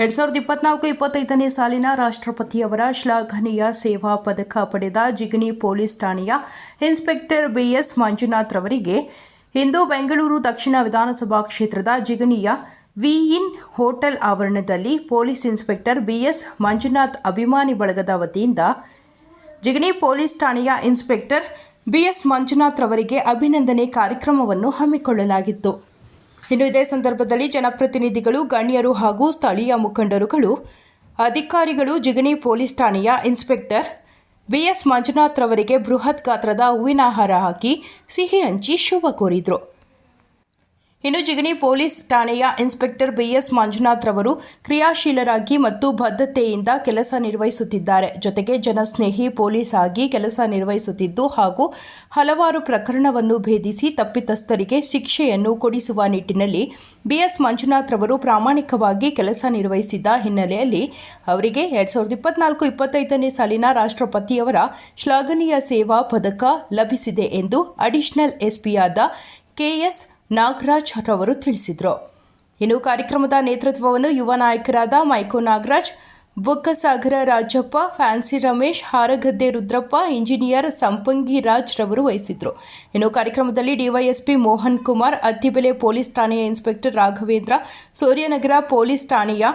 ಎರಡ್ ಸಾವಿರದ ಇಪ್ಪತ್ನಾಲ್ಕು ಇಪ್ಪತ್ತೈದನೇ ಸಾಲಿನ ರಾಷ್ಟ್ರಪತಿಯವರ ಶ್ಲಾಘನೀಯ ಸೇವಾ ಪದಕ ಪಡೆದ ಜಿಗಣಿ ಪೊಲೀಸ್ ಠಾಣೆಯ ಇನ್ಸ್ಪೆಕ್ಟರ್ ಬಿಎಸ್ ಮಂಜುನಾಥ್ ರವರಿಗೆ ಇಂದು ಬೆಂಗಳೂರು ದಕ್ಷಿಣ ವಿಧಾನಸಭಾ ಕ್ಷೇತ್ರದ ಜಿಗಣಿಯ ವಿ ಇನ್ ಹೋಟೆಲ್ ಆವರಣದಲ್ಲಿ ಪೊಲೀಸ್ ಇನ್ಸ್ಪೆಕ್ಟರ್ ಬಿಎಸ್ ಮಂಜುನಾಥ್ ಅಭಿಮಾನಿ ಬಳಗದ ವತಿಯಿಂದ ಜಿಗಣಿ ಪೊಲೀಸ್ ಠಾಣೆಯ ಇನ್ಸ್ಪೆಕ್ಟರ್ ಬಿಎಸ್ ಮಂಜುನಾಥ್ ರವರಿಗೆ ಅಭಿನಂದನೆ ಕಾರ್ಯಕ್ರಮವನ್ನು ಹಮ್ಮಿಕೊಳ್ಳಲಾಗಿತ್ತು. ಇನ್ನು ಇದೇ ಸಂದರ್ಭದಲ್ಲಿ ಜನಪ್ರತಿನಿಧಿಗಳು, ಗಣ್ಯರು ಹಾಗೂ ಸ್ಥಳೀಯ ಮುಖಂಡರುಗಳು, ಅಧಿಕಾರಿಗಳು, ಜಿಗಣಿ ಪೊಲೀಸ್ ಠಾಣೆಯ ಇನ್ಸ್ಪೆಕ್ಟರ್ ಬಿಎಸ್ ಮಂಜುನಾಥ್ ರವರಿಗೆ ಬೃಹತ್ ಗಾತ್ರದ ಹೂವಿನ ಹಾರ ಹಾಕಿ ಸಿಹಿ ಹಂಚಿ ಶುಭ ಕೋರಿದರು. ಇನ್ನು ಜಿಗಣಿ ಪೊಲೀಸ್ ಠಾಣೆಯ ಇನ್ಸ್ಪೆಕ್ಟರ್ ಬಿಎಸ್ ಮಂಜುನಾಥ್ ರವರು ಕ್ರಿಯಾಶೀಲರಾಗಿ ಮತ್ತು ಬದ್ಧತೆಯಿಂದ ಕೆಲಸ ನಿರ್ವಹಿಸುತ್ತಿದ್ದಾರೆ. ಜೊತೆಗೆ ಜನಸ್ನೇಹಿ ಪೊಲೀಸ್ ಆಗಿ ಕೆಲಸ ನಿರ್ವಹಿಸುತ್ತಿದ್ದು ಹಾಗೂ ಹಲವಾರು ಪ್ರಕರಣವನ್ನು ಭೇದಿಸಿ ತಪ್ಪಿತಸ್ಥರಿಗೆ ಶಿಕ್ಷೆಯನ್ನು ಕೊಡಿಸುವ ನಿಟ್ಟಿನಲ್ಲಿ ಬಿಎಸ್ ಮಂಜುನಾಥ್ ರವರು ಪ್ರಾಮಾಣಿಕವಾಗಿ ಕೆಲಸ ನಿರ್ವಹಿಸಿದ್ದ ಹಿನ್ನೆಲೆಯಲ್ಲಿ ಅವರಿಗೆ ಎರಡ್ ಸಾವಿರದ ಇಪ್ಪತ್ನಾಲ್ಕು ಇಪ್ಪತ್ತೈದನೇ ಸಾಲಿನ ರಾಷ್ಟ್ರಪತಿಯವರ ಶ್ಲಾಘನೀಯ ಸೇವಾ ಪದಕ ಲಭಿಸಿದೆ ಎಂದು ಅಡಿಷನಲ್ ಎಸ್ಪಿಯಾದ ಕೆಎಸ್ ನಾಗರಾಜ್ ರವರು ತಿಳಿಸಿದರು. ಇನ್ನು ಕಾರ್ಯಕ್ರಮದ ನೇತೃತ್ವವನ್ನು ಯುವ ನಾಯಕರಾದ Mico Nagaraj, Bokkasagara Rajappa, fancy Ramesh, Haragadde Rudrappa, engineer Sampangi Raj ರವರು ವಹಿಸಿದ್ರು. ಇನ್ನು ಕಾರ್ಯಕ್ರಮದಲ್ಲಿ ಡಿವೈಎಸ್ಪಿ ಮೋಹನ್ ಕುಮಾರ್, ಅತ್ತಿಬೆಲೆ ಪೊಲೀಸ್ ಠಾಣೆಯ ಇನ್ಸ್ಪೆಕ್ಟರ್ ರಾಘವೇಂದ್ರ, ಸೂರ್ಯನಗರ ಪೊಲೀಸ್ ಠಾಣೆಯ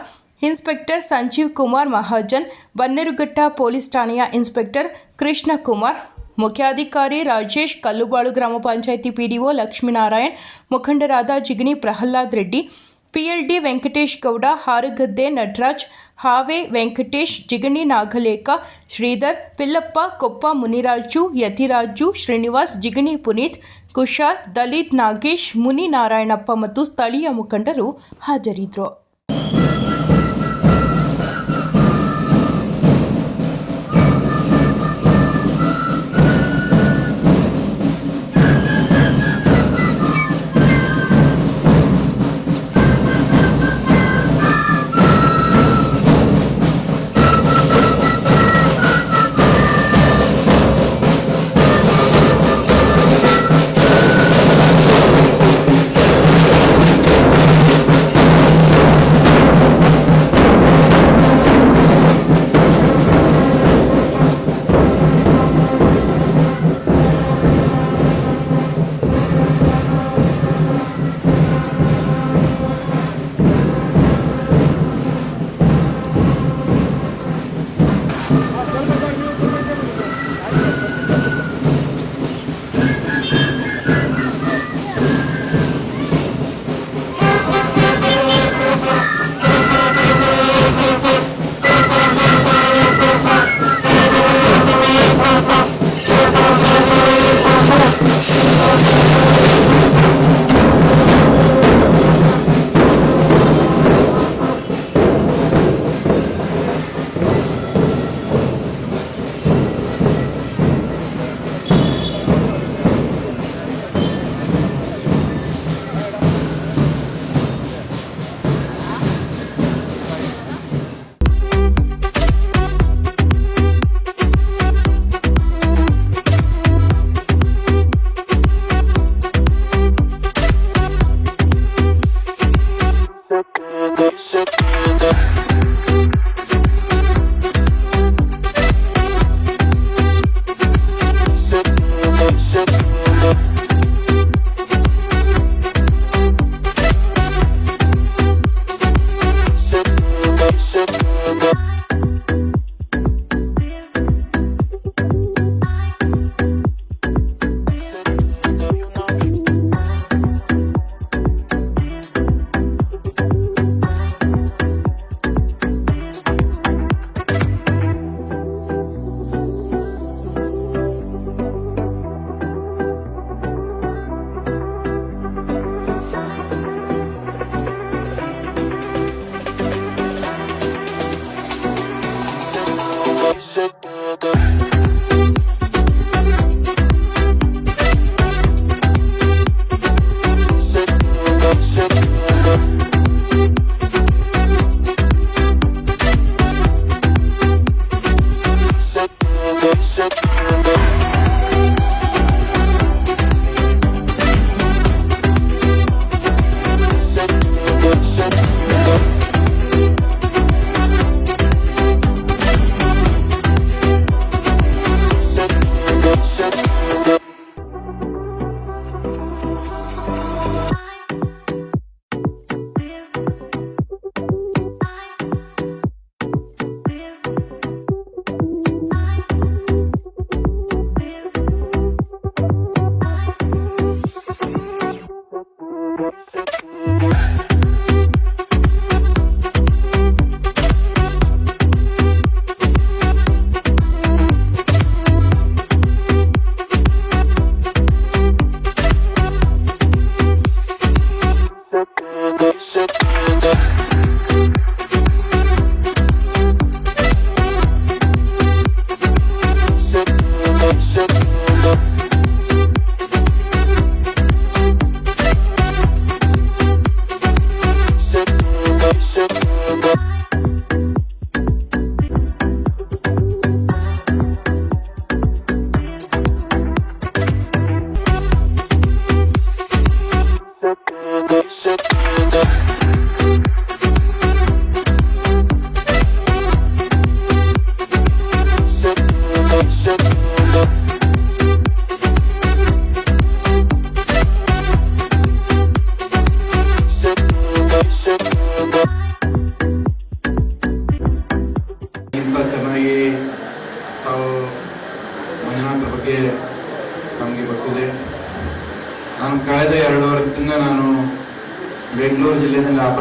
ಇನ್ಸ್ಪೆಕ್ಟರ್ ಸಂಜೀವ್ ಕುಮಾರ್ ಮಹಾಜನ್, ಬನ್ನೇರುಘಟ್ಟ ಪೊಲೀಸ್ ಠಾಣೆಯ ಇನ್ಸ್ಪೆಕ್ಟರ್ ಕೃಷ್ಣ ಕುಮಾರ್ ಮುಖ್ಯಾಧಿಕಾರಿ ರಾಜೇಶ್, ಕಲ್ಲುಬಾಳು ಗ್ರಾಮ ಪಂಚಾಯಿತಿ ಪಿಡಿಒ ಲಕ್ಷ್ಮೀನಾರಾಯಣ್, ಮುಖಂಡರಾದ ಜಿಗಣಿ ಪ್ರಹ್ಲಾದ್ ರೆಡ್ಡಿ, ಪಿಎಲ್ಡಿ ವೆಂಕಟೇಶ್ ಗೌಡ, ಹಾರಗದ್ದೆ ನಟರಾಜ್, ಹಾವೇ ವೆಂಕಟೇಶ್, ಜಿಗಣಿ ನಾಗಲೇಖ ಶ್ರೀಧರ್, ಪಿಲ್ಲಪ್ಪ, ಕೊಪ್ಪ ಮುನಿರಾಜು, ಯತಿರಾಜು, ಶ್ರೀನಿವಾಸ್, ಜಿಗಣಿ ಪುನೀತ್ ಕುಶಾಲ್ ದಲಿತ್ ನಾಗೇಶ್ ಮುನಿ ನಾರಾಯಣಪ್ಪ ಮತ್ತು ಸ್ಥಳೀಯ ಮುಖಂಡರು ಹಾಜರಿದ್ದರು.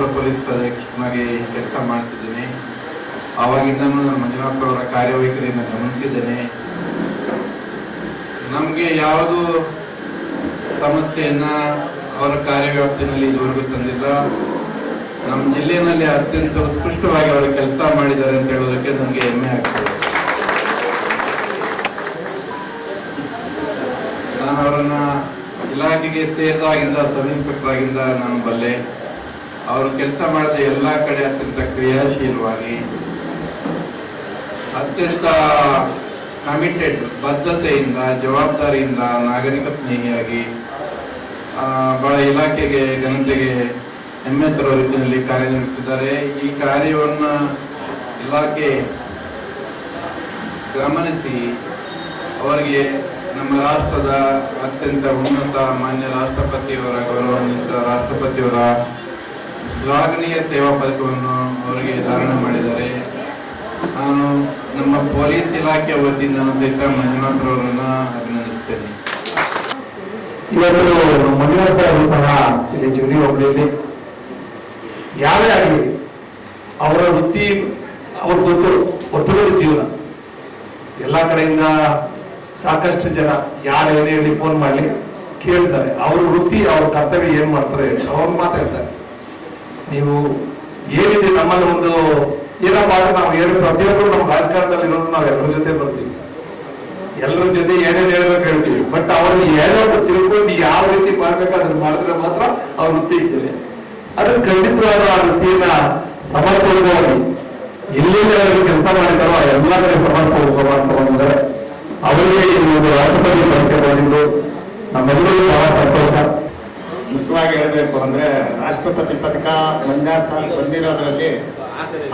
ಅಪರ ಪೊಲೀಸ್ ಅಧೀಕ್ಷಕನಾಗಿ ಕೆಲಸ ಮಾಡ್ತಿದ್ದೀನಿ. ಆವಾಗಿಂದನೂ ನಾನು ಮಂಜುನಾಥ್ ಅವರ ಕಾರ್ಯವೈಖರಿಯನ್ನು ಗಮನಿಸಿದ್ದೇನೆ. ನಮಗೆ ಯಾವುದು ಸಮಸ್ಯೆಯನ್ನು ಅವರ ಕಾರ್ಯವ್ಯಾಪ್ತಿನಲ್ಲಿ ಇದುವರೆಗೂ ತಂದಿಲ್ಲ. ನಮ್ಮ ಜಿಲ್ಲೆಯಲ್ಲಿ ಅತ್ಯಂತ ಉತ್ಕೃಷ್ಟವಾಗಿ ಅವರು ಕೆಲಸ ಮಾಡಿದ್ದಾರೆ ಅಂತ ಹೇಳೋದಕ್ಕೆ ನನಗೆ ಹೆಮ್ಮೆ ಆಗ್ತದೆ. ನಾನು ಅವರನ್ನು ಇಲಾಖೆಗೆ ಸೇರಿದಾಗಿಂದ ಸಬ್ ಇನ್ಸ್ಪೆಕ್ಟರ್ ಆಗಿಂದ ನಾನು ಬಲ್ಲೆ. ಅವರು ಕೆಲಸ ಮಾಡಿದ ಎಲ್ಲ ಕಡೆ ಅತ್ಯಂತ ಕ್ರಿಯಾಶೀಲವಾಗಿ, ಅತ್ಯಂತ ಕಮಿಟೆಡ್ ಬದ್ಧತೆಯಿಂದ, ಜವಾಬ್ದಾರಿಯಿಂದ ನಾಗರಿಕ ಸ್ನೇಹಿಯಾಗಿ ಬಹಳ ಇಲಾಖೆಗೆ, ಜನತೆಗೆ ಹೆಮ್ಮೆ ತರುವ ರೀತಿಯಲ್ಲಿ ಕಾರ್ಯನಿರ್ವಹಿಸಿದ್ದಾರೆ ಈ ಕಾರ್ಯವನ್ನು ಇಲಾಖೆ ಗಮನಿಸಿ, ಅವರಿಗೆ ನಮ್ಮ ರಾಷ್ಟ್ರದ ಅತ್ಯಂತ ಉನ್ನತ ಮಾನ್ಯ ರಾಷ್ಟ್ರಪತಿಯವರ ಗೌರವಾನ್ವಿತ ರಾಷ್ಟ್ರಪತಿಯವರ ಶ್ಲಾಘನೀಯ ಸೇವಾ ಪದಕವನ್ನು ಅವರಿಗೆ ಧಾರಣೆ ಮಾಡಿದ್ದಾರೆ. ನಾನು ನಮ್ಮ ಪೊಲೀಸ್ ಇಲಾಖೆ ವತಿಯಿಂದ ಸಹಿತ ಮಂಜುನಾಥರವರನ್ನ ಅಭಿನಂದಿಸ್ತೇನೆ. ಇವತ್ತು ಮಂಜುನಾಥ್ ಸಾಹೇಬರು ಸಹ ಇಲ್ಲಿ ಜೂನಿ ಹೋಗಲಿ ಯಾರೇ ಆಗಲಿ, ಅವರ ವೃತ್ತಿ, ಅವ್ರ ಗೊತ್ತು ಒತ್ತಡದ ಜೀವನ. ಎಲ್ಲ ಕಡೆಯಿಂದ ಸಾಕಷ್ಟು ಜನ ಯಾರು ಏನೇ ಹೇಳಿ ಫೋನ್ ಮಾಡಲಿ ಕೇಳ್ತಾರೆ. ಅವ್ರ ವೃತ್ತಿ, ಅವ್ರ ಕರ್ತವ್ಯ ಏನ್ ಮಾಡ್ತಾರೆ ಅವ್ರು ಮಾತಾಡ್ತಾರೆ. ನೀವು ಏನಿದೆ ನಮ್ಮಲ್ಲಿ ಒಂದು ಏನಪ್ಪ ಅಂದ್ರೆ ನಾವು ಏನು ಪ್ರತಿಯೊಬ್ಬರು ನಮ್ಮ ರಾಜಕಾರಣದಲ್ಲಿ ಇರೋದು ನಾವು ಎಲ್ಲರ ಜೊತೆ ಬರ್ತೀವಿ. ಎಲ್ಲರ ಜೊತೆ ಏನೇನು ಹೇಳ್ಬೇಕು ಹೇಳ್ತೀವಿ ಬಟ್ ಅವ್ರಿಗೆ ಹೇಳೋದು ತಿಳ್ಕೊಂಡು ಯಾವ ರೀತಿ ಮಾಡ್ಬೇಕು ಅದನ್ನ ಮಾಡಿದ್ರೆ ಮಾತ್ರ ಅವ್ರ ವೃತ್ತಿ ಇರ್ತದೆ ಅದನ್ನ ಖಂಡಿತವಾದ ಆ ವೃತ್ತಿಯನ್ನ ಸಮರ್ಪಕವಾಗಿ ಎಲ್ಲಿಂದ ಕೆಲಸ ಮಾಡಿದಾರೋ ಎಲ್ಲ ಕಡೆ ಸಮರ್ಪಕ ಅಂತ ಬಂದರೆ ಅವರಿಗೆ ಒಂದು ರಾಷ್ಟ್ರಪತಿ ಬಳಕೆ ಮಾಡಿದ್ದು ನಮ್ಮೆಲ್ಲರಿಗೂ ಬಹಳ ಸಂತೋಷ. ಮುಖ್ಯವಾಗಿ ಹೇಳಬೇಕು ಅಂದ್ರೆ ರಾಷ್ಟ್ರಪತಿ ಪದಕ ಮಂಜಾತ್ ಬಂದಿರೋದ್ರಲ್ಲಿ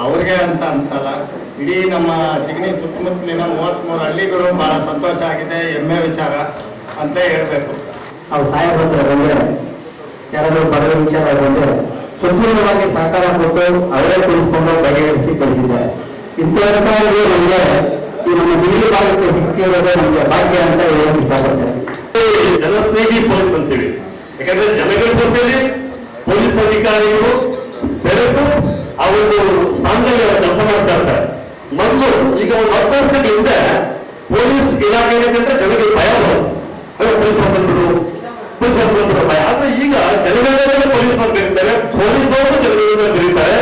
ಅವ್ರಿಗೆ ಅಂತ ಅಂತಲ್ಲ. ಇಡೀ ನಮ್ಮ ಚಿಗಣಿ ಸುತ್ತಮುತ್ತಲಿನ ಮೂವತ್ಮೂರು ಹಳ್ಳಿಗಳು ಬಹಳ ಸಂತೋಷ ಆಗಿದೆ ಹೆಮ್ಮೆ ವಿಚಾರ ಅಂತ ಹೇಳ್ಬೇಕು. ಅವ್ರು ಸಹಾಯ ಬಂದ್ರೆ ಬಂದ್ರೆ ಯಾರಾದ್ರೂ ಬರೋ ವಿಚಾರ ಬಂದ್ರೆ ಸಂಪೂರ್ಣವಾಗಿ ಸಹಕಾರ ಕೊಟ್ಟು ಅವರೇ ಕುಳಿತುಕೊಂಡು ಬಗೆಹರಿಸಿ ಕಳಿಸಿದ್ದಾರೆ ಇಂಥವರಿಗೆ ನಮಗೆ ಈ ನಮ್ಮ ಬಿಳಿ ಭಾಗಕ್ಕೆ ಸಿಕ್ಕಿರೋದೇ ನಮಗೆ ಭಾಗ್ಯ ಅಂತ ಹೇಳಿ ಇಷ್ಟಪಡ್ತೇನೆ. ಜನಸ್ನೇಹಿ ಪೊಲೀಸ್ ಅಂತೇಳಿ. ಯಾಕಂದ್ರೆ ಜನಗಳ ಜೊತೆಯಲ್ಲಿ ಪೊಲೀಸ್ ಅಧಿಕಾರಿಗಳು ಆ ಒಂದು ಸ್ಥಾನದಲ್ಲಿ ಅವ್ರು ಕೆಲಸ ಮಾಡ್ತಾ ಇರ್ತಾರೆ. ಮೊದಲು ಈಗ ಒಂದು ಹತ್ತು ವರ್ಷದ ಹಿಂದೆ ಪೊಲೀಸ್ ಇಲಾಖೆ ಏನಂತಂದ್ರೆ ಜನಗಳಿಗೆ ಭಯ ಪೊಲೀಸ್ ಬಂದ್ಬಿಡು ಪೊಲೀಸ್ ಬಂದ್ಬಿಡು ಭಯ. ಆದ್ರೆ ಈಗ ಜನಗಳ ಪೊಲೀಸ್ ಅವ್ರು ಕರೀತಾರೆ. ಪೊಲೀಸ್ ಅವರು ಜನಗಳಿಂದ ಕರೀತಾರೆ.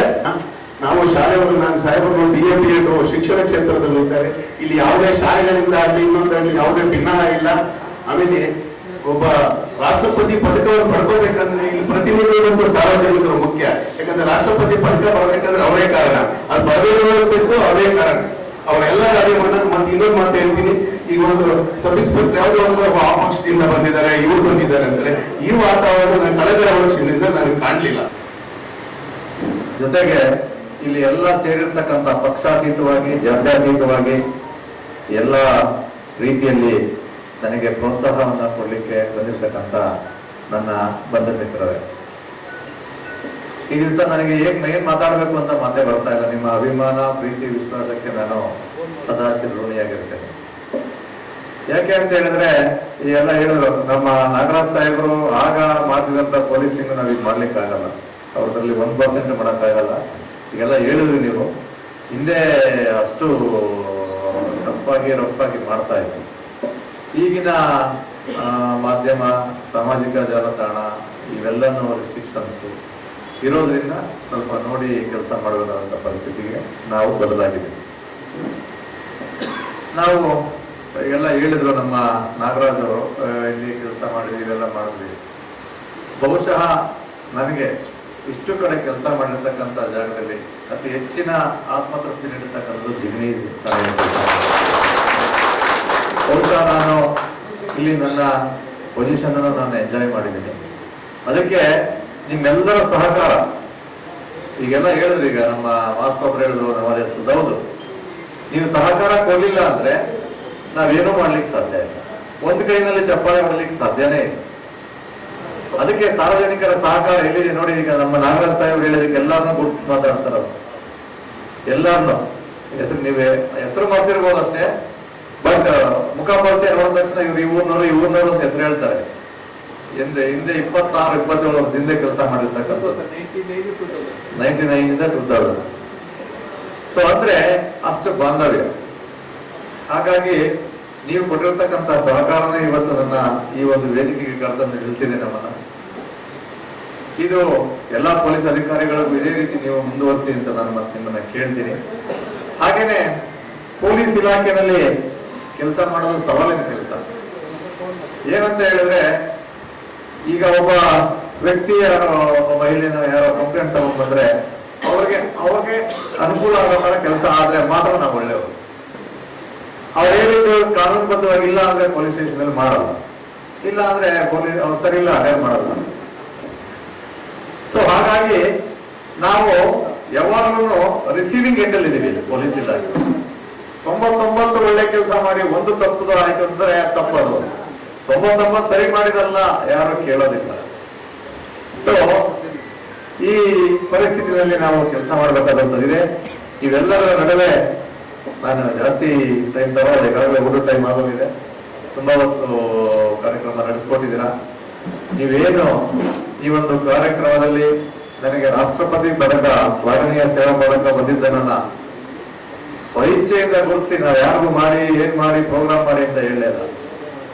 ನಾವು ಶಾಲೆಯವರು, ನಾನು ಸಾಹೇಬರು ಡಿ ಎ ಬಿ ಎಡ್ ಶಿಕ್ಷಣ ಕ್ಷೇತ್ರದಲ್ಲಿ ಇದ್ದಾರೆ ಇಲ್ಲಿ ಯಾವುದೇ ಶಾಲೆಗಳಿಂದ ಆಗಲಿ ಇನ್ನೊಂದಾಗಲಿ ಯಾವುದೇ ಭಿನ್ನ ಇಲ್ಲ. ಆಮೇಲೆ ಒಬ್ಬ ರಾಷ್ಟ್ರಪತಿ ಪದಕವನ್ನು ಪಡ್ಕೋಬೇಕಂದ್ರೆ ಇಲ್ಲಿ ಪ್ರತಿನಿಧಿಗಳು ಸಾರ್ವಜನಿಕರು ಮುಖ್ಯ. ಯಾಕಂದ್ರೆ ರಾಷ್ಟ್ರಪತಿ ಪದಕ ಬರಬೇಕಂದ್ರೆ ಅವರೇ ಕಾರಣ. ಅದು ಬರಬೇಕು ಅವರೇ ಕಾರಣ. ಅವರೆಲ್ಲ ಅದೇ ಮಾತು ಮತ್ತೆ ಇನ್ನೊಂದು ಮಾತು ಹೇಳ್ತೀನಿ. ಈಗ ಒಂದು ಸಬ್ ಇನ್ಸ್ಪೆಕ್ಟರ್ ಯಾವುದೋ ಒಂದು ಆ ಪಕ್ಷದಿಂದ ಬಂದಿದ್ದಾರೆ, ಇವ್ರು ಬಂದಿದ್ದಾರೆ ಅಂದ್ರೆ ಈ ವಾತಾವರಣ ಕಳೆದ ವರ್ಷದಿಂದ ನನಗೆ ಕಾಣಲಿಲ್ಲ. ಜೊತೆಗೆ ಇಲ್ಲಿ ಎಲ್ಲ ಸೇರಿರ್ತಕ್ಕಂಥ ಪಕ್ಷಾತೀತವಾಗಿ, ಜಾತ್ಯಾತೀತವಾಗಿ ಎಲ್ಲ ರೀತಿಯಲ್ಲಿ ನನಗೆ ಪ್ರೋತ್ಸಾಹವನ್ನು ಕೊಡಲಿಕ್ಕೆ ಬಂದಿರತಕ್ಕಂಥ ನನ್ನ ಬಂಧು ಮಿತ್ರರೇ. ಈ ದಿವಸ ನನಗೆ ಏನ್ ಏನ್ ಮಾತಾಡಬೇಕು ಅಂತ ಮಾತೇ ಬರ್ತಾ ಇಲ್ಲ. ನಿಮ್ಮ ಅಭಿಮಾನ, ಪ್ರೀತಿ, ವಿಶ್ವಾಸಕ್ಕೆ ನಾನು ಸದಾ ಚಿರಋಣಿಯಾಗಿರ್ತೇನೆ. ಯಾಕೆ ಅಂತ ಹೇಳಿದ್ರೆ, ಈ ಎಲ್ಲ ಹೇಳಿದ್ರು, ನಮ್ಮ ನಾಗರಾಜ್ ಸಾಹೇಬರು ಆಗ ಮಾಡಿದಂತ ಪೊಲೀಸಿಂಗ್ ನಾವು ಈಗ ಮಾಡ್ಲಿಕ್ಕೆ ಆಗಲ್ಲ ಅವ್ರದ್ರಲ್ಲಿ ಒಂದ್ ಪರ್ಸೆಂಟ್ ಮಾಡಕ್ಕಾಗಲ್ಲ. ಈಗೆಲ್ಲ ಹೇಳಿದ್ರಿ ನೀವು. ಹಿಂದೆ ಅಷ್ಟು ತಪ್ಪಾಗಿ ರಪ್ಪಾಗಿ ಮಾಡ್ತಾ ಇತ್ತು ಈಗಿನ ಮಾಧ್ಯಮ, ಸಾಮಾಜಿಕ ಜಾಲತಾಣ, ಇವೆಲ್ಲನೂ ರೆಸ್ಟ್ರಿಕ್ಷನ್ಸ್ ಇರೋದ್ರಿಂದ ಸ್ವಲ್ಪ ನೋಡಿ ಕೆಲಸ ಮಾಡುವಂತ ಪರಿಸ್ಥಿತಿಗೆ ನಾವು ಬದಲಾಗಿದ್ದೀವಿ. ನಾವು ಎಲ್ಲ ಹೇಳಿದ್ರು ನಮ್ಮ ನಾಗರಾಜ್ ಅವರು ಇಲ್ಲಿ ಕೆಲಸ ಮಾಡಿದ್ವಿ ಇವೆಲ್ಲ ಮಾಡಿದ್ವಿ. ಬಹುಶಃ ನನಗೆ ಇಷ್ಟು ಕಡೆ ಕೆಲಸ ಮಾಡಿರ್ತಕ್ಕಂಥ ಜಾಗದಲ್ಲಿ ಅತಿ ಹೆಚ್ಚಿನ ಆತ್ಮತೃಪ್ತಿ ನೀಡತಕ್ಕಂಥದ್ದು ಜಿಗ್ನಿ ತಾಲೂಕು ಕೆಲಸ. ಬಹುಶಃ ನಾನು ಇಲ್ಲಿ ನನ್ನ ಪೊಸಿಷನ್ ಅನ್ನು ನಾನು ಎಂಜಾಯ್ ಮಾಡಿದ್ದೀನಿ. ಅದಕ್ಕೆ ನಿಮ್ಮೆಲ್ಲರ ಸಹಕಾರ. ಈಗೆಲ್ಲ ಹೇಳಿದ್ರು ಈಗ ನಮ್ಮ ವಾಸ್ತವರು ಹೇಳಿದ್ರು, ನಮ್ಮ ಹೆಸರು ಹೌದು. ನೀವು ಸಹಕಾರ ಕೊಡಲಿಲ್ಲ ಅಂದ್ರೆ ನಾವೇನು ಮಾಡ್ಲಿಕ್ಕೆ ಸಾಧ್ಯ ಇಲ್ಲ. ಒಂದು ಕೈನಲ್ಲಿ ಚಪ್ಪಾಳೆ ಮಾಡ್ಲಿಕ್ಕೆ ಸಾಧ್ಯನೇ ಇಲ್ಲ. ಅದಕ್ಕೆ ಸಾರ್ವಜನಿಕರ ಸಹಕಾರ ಎಲ್ಲಿದೆ ನೋಡಿ, ಈಗ ನಮ್ಮ ನಾಗರಾಜ್ ಸಾಹೇಬ್ ಹೇಳಿದಕ್ಕೆ ಎಲ್ಲರನ್ನೂ ಗುಡ್ಸ್ ಮಾತಾಡ್ತಾರ ಎಲ್ಲರನ್ನೂ ಎಲ್ಲಾರ್ನು. ಹೆಸರು ನೀವೇ ಹೆಸರು ಮಾಡ್ತಿರ್ಬೋದು ಅಷ್ಟೇ ಬಟ್ ಮುಖ ಪರಿಚಯ ನೋಡಿದ ತಕ್ಷಣ ಇವ್ರು ಈ ಊರ್ನವ್ರು ಅಂತ ಹೆಸರು ಹೇಳ್ತಾರೆ. ಹಿಂದೆ ಹಿಂದೆ ಇಪ್ಪತ್ತಾರು ಇಪ್ಪತ್ತೇಳು ವರ್ಷದ ಹಿಂದೆ ಕೆಲಸ ಮಾಡಿರ್ತಕ್ಕಂಥ ನೈಂಟಿ ನೈನ್ ಇಂದ ಟೂ ತೌಸಂಡ್. ಸೊ ಅಂದ್ರೆ ಅಷ್ಟು ಬಾಂಧವ್ಯ. ಹಾಗಾಗಿ ನೀವು ಕೊಟ್ಟಿರ್ತಕ್ಕಂಥ ಸಹಕಾರನೇ ಇವತ್ತು ನನ್ನ ಈ ಒಂದು ವೇದಿಕೆಗೆ ಕರ್ತವ್ಯ ನಿಲ್ಲಿಸಿದೆ ನಮ್ಮನ್ನ. ಇದು ಎಲ್ಲಾ ಪೊಲೀಸ್ ಅಧಿಕಾರಿಗಳಿಗೂ ಇದೇ ರೀತಿ ನೀವು ಮುಂದುವರಿಸಿ ಅಂತ ನಾನು ಮತ್ತೆ ನಿಮ್ಮನ್ನ ಕೇಳ್ತೀನಿ. ಹಾಗೇನೆ ಪೊಲೀಸ್ ಇಲಾಖೆಯಲ್ಲಿ ಕೆಲಸ ಮಾಡೋದು ಸವಾಲಿನ ಕೆಲಸ. ಏನಂತ ಹೇಳಿದ್ರೆ, ಈಗ ಒಬ್ಬ ವ್ಯಕ್ತಿ ಯಾರೋ ಮಹಿಳೆನ ಯಾರೋ ಕಂಪ್ಲೇಂಟ್ ತಗೊಂಡ್ ಬಂದ್ರೆ, ಅವ್ರಿಗೆ ಅವ್ರಿಗೆ ಅನುಕೂಲ ಆಗೋ ತರ ಕೆಲಸ ಆದ್ರೆ ಮಾತ್ರ ನಾವು ಒಳ್ಳೆಯವರು. ಅವ್ರು ಹೇಳಿದ್ರು ಇಲ್ಲ ಅಂದ್ರೆ ಪೊಲೀಸ್ ಸ್ಟೇಷನ್ ಅಲ್ಲಿ ಮಾಡಲ್ಲ. ಇಲ್ಲ ಅಂದ್ರೆ ಪೊಲೀಸ್ ಅವ್ರು ಇಲ್ಲ ಅಟೆಂಡ್ ಮಾಡಲ್ಲ. ಸೊ ಹಾಗಾಗಿ ನಾವು ಯಾವಾಗಲೂ ರಿಸೀವಿಂಗ್ ಎಂಡಲ್ಲಿ ಇದೀವಿ ಪೊಲೀಸ್ ಇಲಾಖೆ ತೊಂಬತ್ತೊಂಬತ್ತು ಒಳ್ಳೆ ಕೆಲಸ ಮಾಡಿ ಒಂದು ತಪ್ಪದು ಆಯ್ತು ಅಂದ್ರೆ ತಪ್ಪದು. ತೊಂಬತ್ತೊಂಬತ್ತು ಸರಿ ಮಾಡಿದಲ್ಲ, ಯಾರು ಕೇಳೋದಿಲ್ಲ. ಸೊ ಈ ಪರಿಸ್ಥಿತಿಯಲ್ಲಿ ನಾವು ಕೆಲಸ ಮಾಡಬೇಕಾದಂತದಿದೆ ಇವೆಲ್ಲದರ ನಡುವೆ ನಾನು ಜಾಸ್ತಿ ಟೈಮ್ ತಗೊಳ್ಳಿ. ಕಳೆದ ಊಟ ಟೈಮ್ ಆಗೋದಿದೆ ತುಂಬಾ ಹೊತ್ತು ಕಾರ್ಯಕ್ರಮ ನಡೆಸ್ಕೊಟ್ಟಿದ್ದೀರಾ. ನೀವೇನು ಈ ಒಂದು ಕಾರ್ಯಕ್ರಮದಲ್ಲಿ ನನಗೆ ರಾಷ್ಟ್ರಪತಿ ಪದಕ ಸ್ಮರಣೀಯ ಸೇವಾ ಪದಕ ಬಂದಿದ್ದನ್ನ ಸ್ವಇಚ್ಛೆಯಿಂದ ಗುರುಸಿ ನಾವು ಯಾರಿಗೂ ಮಾಡಿ, ಏನ್ ಮಾಡಿ ಪ್ರೋಗ್ರಾಮ್ ಮಾಡಿ ಅಂತ ಹೇಳಲಿಲ್ಲ.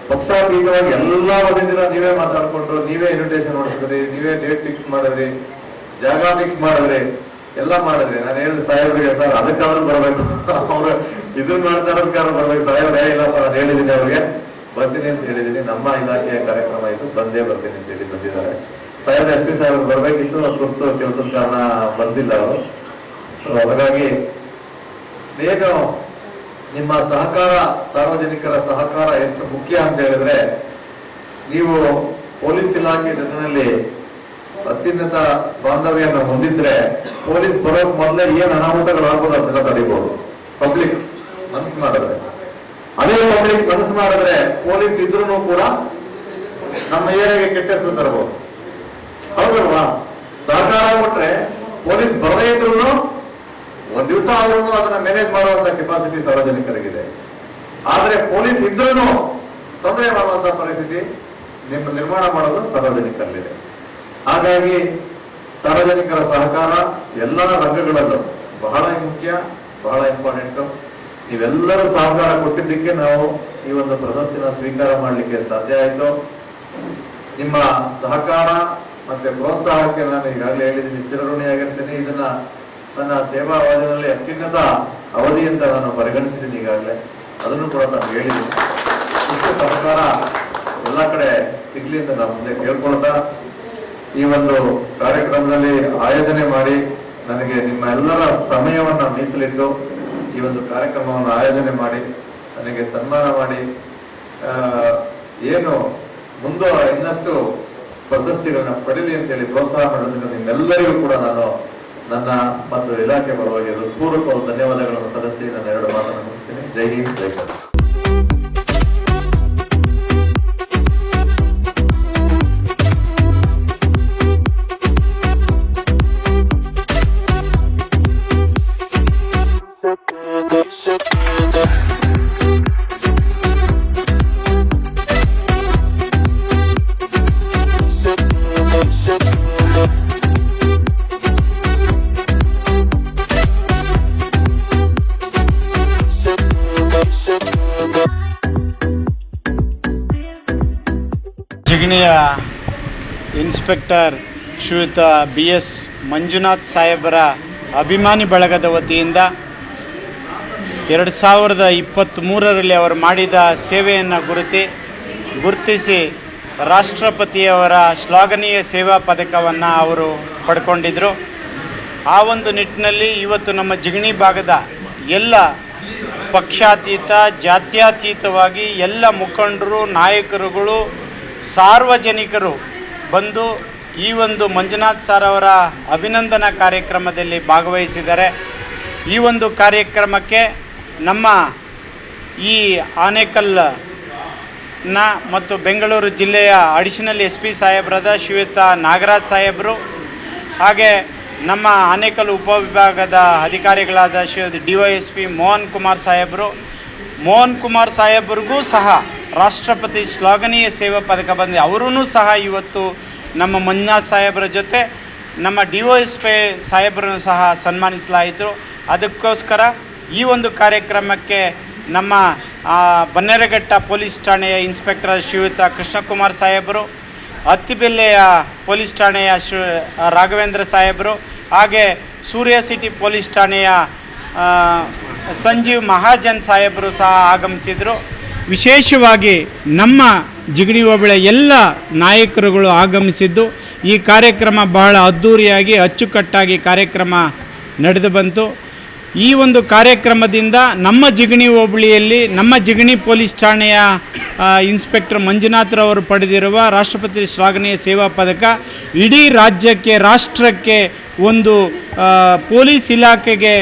ಪಕ್ಷಾತೀತವಾಗಿ ಎಲ್ಲ ದಿನ ನೀವೇ ಮಾತಾಡ್ಕೊಂಡ್ರು, ನೀವೇ ಇನ್ವಿಟೇಷನ್ ಮಾಡಿಸಿದ್ರಿ ನೀವೇ ಡೇಟ್ ಫಿಕ್ಸ್ ಮಾಡಿದ್ರಿ, ಜಾಗ ಫಿಕ್ಸ್ ಮಾಡಿದ್ರಿ, ಎಲ್ಲ ಮಾಡಿದ್ರಿ. ನಾನು ಹೇಳಿದ, ಸಾಹೇಬ್ರಿಗೆ ಸರ್, ಅದಕ್ಕಾದ್ರೂ ಬರಬೇಕು. ಅವ್ರು ಇದನ್ನ ಮಾಡ್ತಾ ಇರೋದಕ್ಕಾದ್ರೂ ಬರ್ಬೇಕು. ಸಾಹೇಬ್ರೆ ಇಲ್ಲ ನಾನು ಹೇಳಿದ್ದೀನಿ ಅವ್ರಿಗೆ. ಬರ್ತೀನಿ ಅಂತ ಹೇಳಿದ್ದೀನಿ. ನಮ್ಮ ಇಲಾಖೆಯ ಕಾರ್ಯಕ್ರಮ ಇದು. ಸಂಜೆ ಬರ್ತೀನಿ ಅಂತ ಹೇಳಿ ಬಂದಿದ್ದಾರೆ. ಸಾಹೇಬ್ ಎಸ್ ಪಿ ಸಾಹೇಬ್ ಬರ್ಬೇಕಿತ್ತು ತುರ್ತು ಕೆಲಸದ ಕಾರಣ ಬಂದಿಲ್ಲ ಅವರು. ಸೊ ಹಾಗಾಗಿ ಏನು ನಿಮ್ಮ ಸಹಕಾರ, ಸಾರ್ವಜನಿಕರ ಸಹಕಾರ ಎಷ್ಟು ಮುಖ್ಯ ಅಂತ ಹೇಳಿದ್ರೆ, ನೀವು ಪೊಲೀಸ್ ಇಲಾಖೆ ಜೊತೆಯಲ್ಲಿ ಅತ್ಯುನ್ನತ ಬಾಂಧವ್ಯವನ್ನು ಹೊಂದಿದ್ರೆ, ಪೊಲೀಸ್ ಬರೋಕ್ ಮೊದಲೇ ಏನ್ ಅನಾಹುತಗಳಾಗ್ಬೋದು ಅದನ್ನ ತಡಿಬಹುದು ಪಬ್ಲಿಕ್ ಮನಸ್ಸು ಮಾಡಿದ್ರೆ. ಅದೇ ಪಬ್ಲಿಕ್ ಮನಸ್ಸು ಮಾಡಿದ್ರೆ ಪೊಲೀಸ್ ಇದ್ರೂ ಕೂಡ ನಮ್ಮ ಏರಿಯಾಗೆ ಕೆಟ್ಟ ಹೆಸರು ತರಬಹುದು ಹೌದಲ್ವಾ? ಸಹಕಾರ ಕೊಟ್ರೆ ಪೊಲೀಸ್ ಬರದೇ ಇದ್ರು ಒಂದ್ ದಿವಸ ಆದ್ರೂ ಅದನ್ನ ಮ್ಯಾನೇಜ್ ಮಾಡುವಂತ ಕೆಪಾಸಿಟಿ ಸಾರ್ವಜನಿಕರಿಗಿದೆ. ಆದ್ರೆ ಪೊಲೀಸ್ ಇದ್ರೂ ತೊಂದರೆ ಮಾಡುವಂತ ಪರಿಸ್ಥಿತಿ ನಿಮ್ಮ ನಿರ್ಮಾಣ ಮಾಡೋದು ಸಾರ್ವಜನಿಕರಲ್ಲಿದೆ. ಹಾಗಾಗಿ ಸಾರ್ವಜನಿಕರ ಸಹಕಾರ ಎಲ್ಲ ರಂಗಗಳಲ್ಲೂ ಬಹಳ ಮುಖ್ಯ, ಬಹಳ ಇಂಪಾರ್ಟೆಂಟ್ ನೀವೆಲ್ಲರೂ ಸಹಕಾರ ಕೊಟ್ಟಿದ್ದಕ್ಕೆ ನಾವು ಈ ಒಂದು ಪ್ರಶಸ್ತಿನ ಸ್ವೀಕಾರ ಮಾಡಲಿಕ್ಕೆ ಸಾಧ್ಯ ಆಯಿತು. ನಿಮ್ಮ ಸಹಕಾರ ಮತ್ತೆ ಪ್ರೋತ್ಸಾಹಕ್ಕೆ ನಾನು ಈಗಾಗಲೇ ಹೇಳಿದ್ದೀನಿ, ಚಿರಋಣಿಯಾಗಿರ್ತೀನಿ. ಇದನ್ನ ನನ್ನ ಸೇವಾ ಅವಧಿಯಲ್ಲಿ ಅತ್ಯುನ್ನತ ಅವಧಿ ಅಂತ ನಾನು ಪರಿಗಣಿಸಿದ್ದೀನಿ ಈಗಾಗಲೇ. ಅದನ್ನು ಕೂಡ ನಾನು ಹೇಳಿದ್ದೀನಿ ಇಷ್ಟು ಸಹಕಾರ ಎಲ್ಲ ಕಡೆ ಸಿಗ್ಲಿ ಅಂತ ನಾನು ಮುಂದೆ ಕೇಳ್ಕೊಳ್ತಾ, ಈ ಒಂದು ಕಾರ್ಯಕ್ರಮದಲ್ಲಿ ಆಯೋಜನೆ ಮಾಡಿ ನನಗೆ ನಿಮ್ಮ ಎಲ್ಲರ ಸಮಯವನ್ನು ಮೀಸಲಿಟ್ಟು ಈ ಒಂದು ಕಾರ್ಯಕ್ರಮವನ್ನು ಆಯೋಜನೆ ಮಾಡಿ, ನನಗೆ ಸನ್ಮಾನ ಮಾಡಿ. ಏನು ಮುಂದೆ ಇನ್ನಷ್ಟು ಪ್ರಶಸ್ತಿಗಳನ್ನ ಪಡೀಲಿ ಅಂತೇಳಿ ಪ್ರೋತ್ಸಾಹ ಮಾಡೋದ್ರಿಂದ ನಿಮ್ಮೆಲ್ಲರಿಗೂ ಕೂಡ ನಾನು ನನ್ನ ಮತ್ತು ಇಲಾಖೆ ಪರವಾಗಿ ಹೃತ್ಪೂರ್ವಕ ಧನ್ಯವಾದಗಳನ್ನು ಸಲ್ಲಿಸಿ ನನ್ನ ಎರಡು ಮಾತನ್ನು ಮುಗಿಸ್ತೀನಿ. ಜೈ ಹಿಂದ್, ಜೈ ಕರ್ನಾಟಕ ಇನ್ಸ್ಪೆಕ್ಟರ್ ಶ್ರೀಯುತ ಬಿ ಎಸ್ ಮಂಜುನಾಥ್ ಸಾಹೇಬರ ಅಭಿಮಾನಿ ಬಳಗದ ವತಿಯಿಂದ ಎರಡು ಸಾವಿರದ ಇಪ್ಪತ್ತ್ಮೂರರಲ್ಲಿ ಅವರು ಮಾಡಿದ ಸೇವೆಯನ್ನು ಗುರುತಿ ಗುರುತಿಸಿ ರಾಷ್ಟ್ರಪತಿಯವರ ಶ್ಲಾಘನೀಯ ಸೇವಾ ಪದಕವನ್ನು ಅವರು ಪಡ್ಕೊಂಡಿದ್ದರು ಆ ಒಂದು ನಿಟ್ಟಿನಲ್ಲಿ ಇವತ್ತು ನಮ್ಮ ಜಿಗಣಿ ಭಾಗದ ಎಲ್ಲ ಪಕ್ಷಾತೀತ, ಜಾತ್ಯತೀತವಾಗಿ ಎಲ್ಲ ಮುಖಂಡರು, ನಾಯಕರುಗಳು, ಸಾರ್ವಜನಿಕರು ಬಂದು ಈ ಒಂದು ಮಂಜುನಾಥ್ ಸರ್ ಅವರ ಅಭಿನಂದನಾ ಕಾರ್ಯಕ್ರಮದಲ್ಲಿ ಭಾಗವಹಿಸಿದ್ದಾರೆ ಈ ಒಂದು ಕಾರ್ಯಕ್ರಮಕ್ಕೆ ನಮ್ಮ ಈ ಆನೇಕಲ್ನ ಮತ್ತು ಬೆಂಗಳೂರು ಜಿಲ್ಲೆಯ ಅಡಿಷನಲ್ ಎಸ್ ಪಿ ಸಾಹೇಬರಾದ ಶ್ರೀಯುತ ನಾಗರಾಜ್ ಸಾಹೇಬರು ಹಾಗೆ ನಮ್ಮ ಆನೇಕಲ್ ಉಪವಿಭಾಗದ ಅಧಿಕಾರಿಗಳಾದ Shri D Y S P Mohan Kumar ಸಾಹೇಬರು. ಮೋಹನ್ ಕುಮಾರ್ ಸಾಹೇಬ್ರಿಗೂ ಸಹ ರಾಷ್ಟ್ರಪತಿ ಶ್ಲಾಘನೀಯ ಸೇವಾ ಪದಕ ಬಂದಿದೆ ಅವರೂ ಸಹ ಇವತ್ತು ನಮ್ಮ ಮಂಜುನಾಥ್ ಸಾಹೇಬರ ಜೊತೆ, ನಮ್ಮ ಡಿ ಒ ಎಸ್ ಪಿ ಸಾಹೇಬರನ್ನು ಸಹ ಸನ್ಮಾನಿಸಲಾಯಿತು. ಅದಕ್ಕೋಸ್ಕರ ಈ ಒಂದು ಕಾರ್ಯಕ್ರಮಕ್ಕೆ ನಮ್ಮ ಬನ್ನೇರಘಟ್ಟ ಪೊಲೀಸ್ ಠಾಣೆಯ ಇನ್ಸ್ಪೆಕ್ಟರ್ ಶ್ರೀಯುತ ಕೃಷ್ಣಕುಮಾರ್ ಸಾಹೇಬರು ಅತ್ತಿಬೆಲ್ಲೆಯ ಪೊಲೀಸ್ ಠಾಣೆಯ ಶ್ರೀ ರಾಘವೇಂದ್ರ ಸಾಹೇಬರು, ಹಾಗೆ ಸೂರ್ಯ ಸಿಟಿ ಪೊಲೀಸ್ ಠಾಣೆಯ ಸಂಜೀವ್ ಮಹಾಜನ್ ಸಾಹೇಬರು ಸಹ ಆಗಮಿಸಿದರು. ವಿಶೇಷವಾಗಿ ನಮ್ಮ ಜಿಗಣಿ ಒಬಳೆ ಎಲ್ಲ ನಾಯಕರುಗಳು ಆಗಮಿಸಿದ್ದು, ಈ ಕಾರ್ಯಕ್ರಮ ಬಹಳ ಅದ್ಧೂರಿಯಾಗಿ ಅಚ್ಚುಕಟ್ಟಾಗಿ ಕಾರ್ಯಕ್ರಮ ನಡೆದು ಬಂತು. ಈ ಒಂದು ಕಾರ್ಯಕ್ರಮದಿಂದ ನಮ್ಮ ಜಿಗಣಿ ಹೋಬಳಿಯಲ್ಲಿ, ನಮ್ಮ ಜಿಗಣಿ ಪೊಲೀಸ್ ಠಾಣೆಯ ಇನ್ಸ್ಪೆಕ್ಟರ್ ಮಂಜುನಾಥ್ರವರು ಪಡೆದಿರುವ ರಾಷ್ಟ್ರಪತಿ ಶ್ಲಾಘನೀಯ ಸೇವಾ ಪದಕ, ಇಡೀ ರಾಜ್ಯಕ್ಕೆ, ರಾಷ್ಟ್ರಕ್ಕೆ ಒಂದು ಪೊಲೀಸ್ ಇಲಾಖೆಗೆ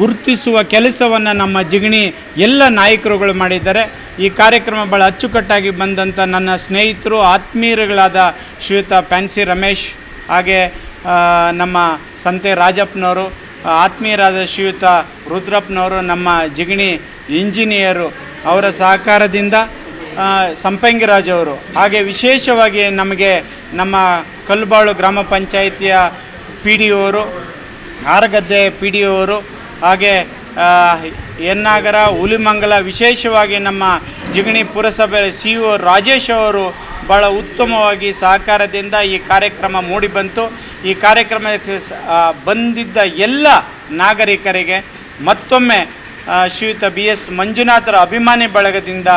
ಗುರುತಿಸುವ ಕೆಲಸವನ್ನು ನಮ್ಮ ಜಿಗಣಿ ಎಲ್ಲ ನಾಯಕರುಗಳು ಮಾಡಿದ್ದಾರೆ. ಈ ಕಾರ್ಯಕ್ರಮ ಭಾಳ ಅಚ್ಚುಕಟ್ಟಾಗಿ ಬಂದಂಥ ನನ್ನ ಸ್ನೇಹಿತರು, ಆತ್ಮೀಯರುಗಳಾದ ಶ್ರೀಯುತ ಫ್ಯಾನ್ಸಿ ರಮೇಶ್, ಹಾಗೆ ನಮ್ಮ ಸಂತೆ ರಾಜಪ್ಪನವರು ಆತ್ಮೀಯರಾದ ಶ್ರೀಯುತ ರುದ್ರಪ್ಪನವರು, ನಮ್ಮ ಜಿಗಣಿ ಇಂಜಿನಿಯರು ಅವರ ಸಹಕಾರದಿಂದ ಸಂಪಂಗಿರಾಜ್ ಅವರು. ಹಾಗೆ ವಿಶೇಷವಾಗಿ ನಮಗೆ ನಮ್ಮ ಕಲ್ಬಾಳು ಗ್ರಾಮ ಪಂಚಾಯಿತಿಯ ಪಿ ಡಿ ಒರು ಆರಗದ್ದೆ ಪಿ ಡಿ ಒರು ಹಾಗೆ ಎನ್ನಾಗರ ಹುಲಿಮಂಗಲ, ವಿಶೇಷವಾಗಿ ನಮ್ಮ ಜಿಗಣಿ ಪುರಸಭೆ ಸಿ ಒ ರಾಜೇಶ್ ಅವರು ಭಾಳ ಉತ್ತಮವಾಗಿ ಸಹಕಾರದಿಂದ ಈ ಕಾರ್ಯಕ್ರಮ ಮೂಡಿಬಂತು ಈ ಕಾರ್ಯಕ್ರಮಕ್ಕೆ ಬಂದಿದ್ದ ಎಲ್ಲ ನಾಗರಿಕರಿಗೆ ಮತ್ತೊಮ್ಮೆ ಶ್ರೀಯುತ ಬಿ ಎಸ್ ಮಂಜುನಾಥರ ಅಭಿಮಾನಿ ಬಳಗದಿಂದ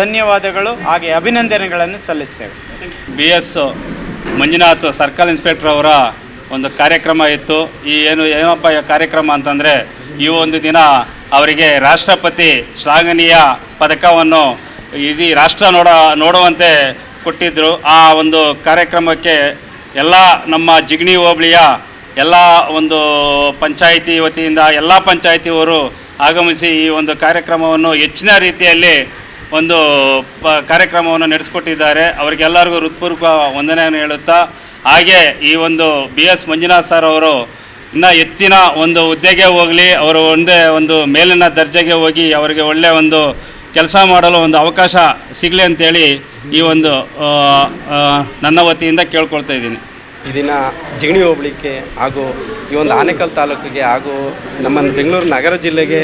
ಧನ್ಯವಾದಗಳು ಹಾಗೆ ಅಭಿನಂದನೆಗಳನ್ನು ಸಲ್ಲಿಸ್ತೇವೆ. B S Manjunath circle inspector ಅವರ ಒಂದು ಕಾರ್ಯಕ್ರಮ ಇತ್ತು. ಈ ಏನು ಏನಪ್ಪ ಕಾರ್ಯಕ್ರಮ ಅಂತಂದರೆ, ಈ ಒಂದು ದಿನ ಅವರಿಗೆ ರಾಷ್ಟ್ರಪತಿ ಶ್ಲಾಘನೀಯ ಪದಕವನ್ನು ಇಡೀ ರಾಷ್ಟ್ರ ನೋಡ, ನೋಡುವಂತೆ ಕೊಟ್ಟಿದ್ದರು ಆ ಒಂದು ಕಾರ್ಯಕ್ರಮಕ್ಕೆ ಎಲ್ಲ ನಮ್ಮ ಜಿಗಣಿ ಹೋಬಳಿಯ ಎಲ್ಲ ಒಂದು ಪಂಚಾಯಿತಿ ವತಿಯಿಂದ ಎಲ್ಲ ಪಂಚಾಯಿತಿಯವರು ಆಗಮಿಸಿ ಈ ಒಂದು ಕಾರ್ಯಕ್ರಮವನ್ನು ಹೆಚ್ಚಿನ ರೀತಿಯಲ್ಲಿ ಒಂದು ಪ, ಕಾರ್ಯಕ್ರಮವನ್ನು ನಡೆಸಿಕೊಟ್ಟಿದ್ದಾರೆ. ಅವರಿಗೆಲ್ಲರಿಗೂ ಹೃತ್ಪೂರ್ವಕ ವಂದನೆಯನ್ನು ಹೇಳುತ್ತಾ ಹಾಗೆ ಈ ಒಂದು ಬಿ ಎಸ್ ಮಂಜುನಾಥ್ ಸರ್ ಅವರು ಇನ್ನ ಎತ್ತಿನ ಒಂದು ಹುದ್ದೆಗೆ ಹೋಗಲಿ, ಅವರು ಒಂದೇ ಒಂದು ಮೇಲಿನ ದರ್ಜೆಗೆ ಹೋಗಿ ಅವರಿಗೆ ಒಳ್ಳೆಯ ಒಂದು ಕೆಲಸ ಮಾಡಲು ಒಂದು ಅವಕಾಶ ಸಿಗಲಿ ಅಂತೇಳಿ ಈ ಒಂದು ನನ್ನ ವತಿಯಿಂದ ಕೇಳ್ಕೊಳ್ತಾ ಇದ್ದೀನಿ. ಈ ದಿನ ಜಿಗಣಿ ಹೋಬಳಿಗೆ ಹಾಗೂ ಈ ಒಂದು ಆನೇಕಲ್ ತಾಲೂಕಿಗೆ ಹಾಗೂ ನಮ್ಮ ಬೆಂಗಳೂರು ನಗರ ಜಿಲ್ಲೆಗೆ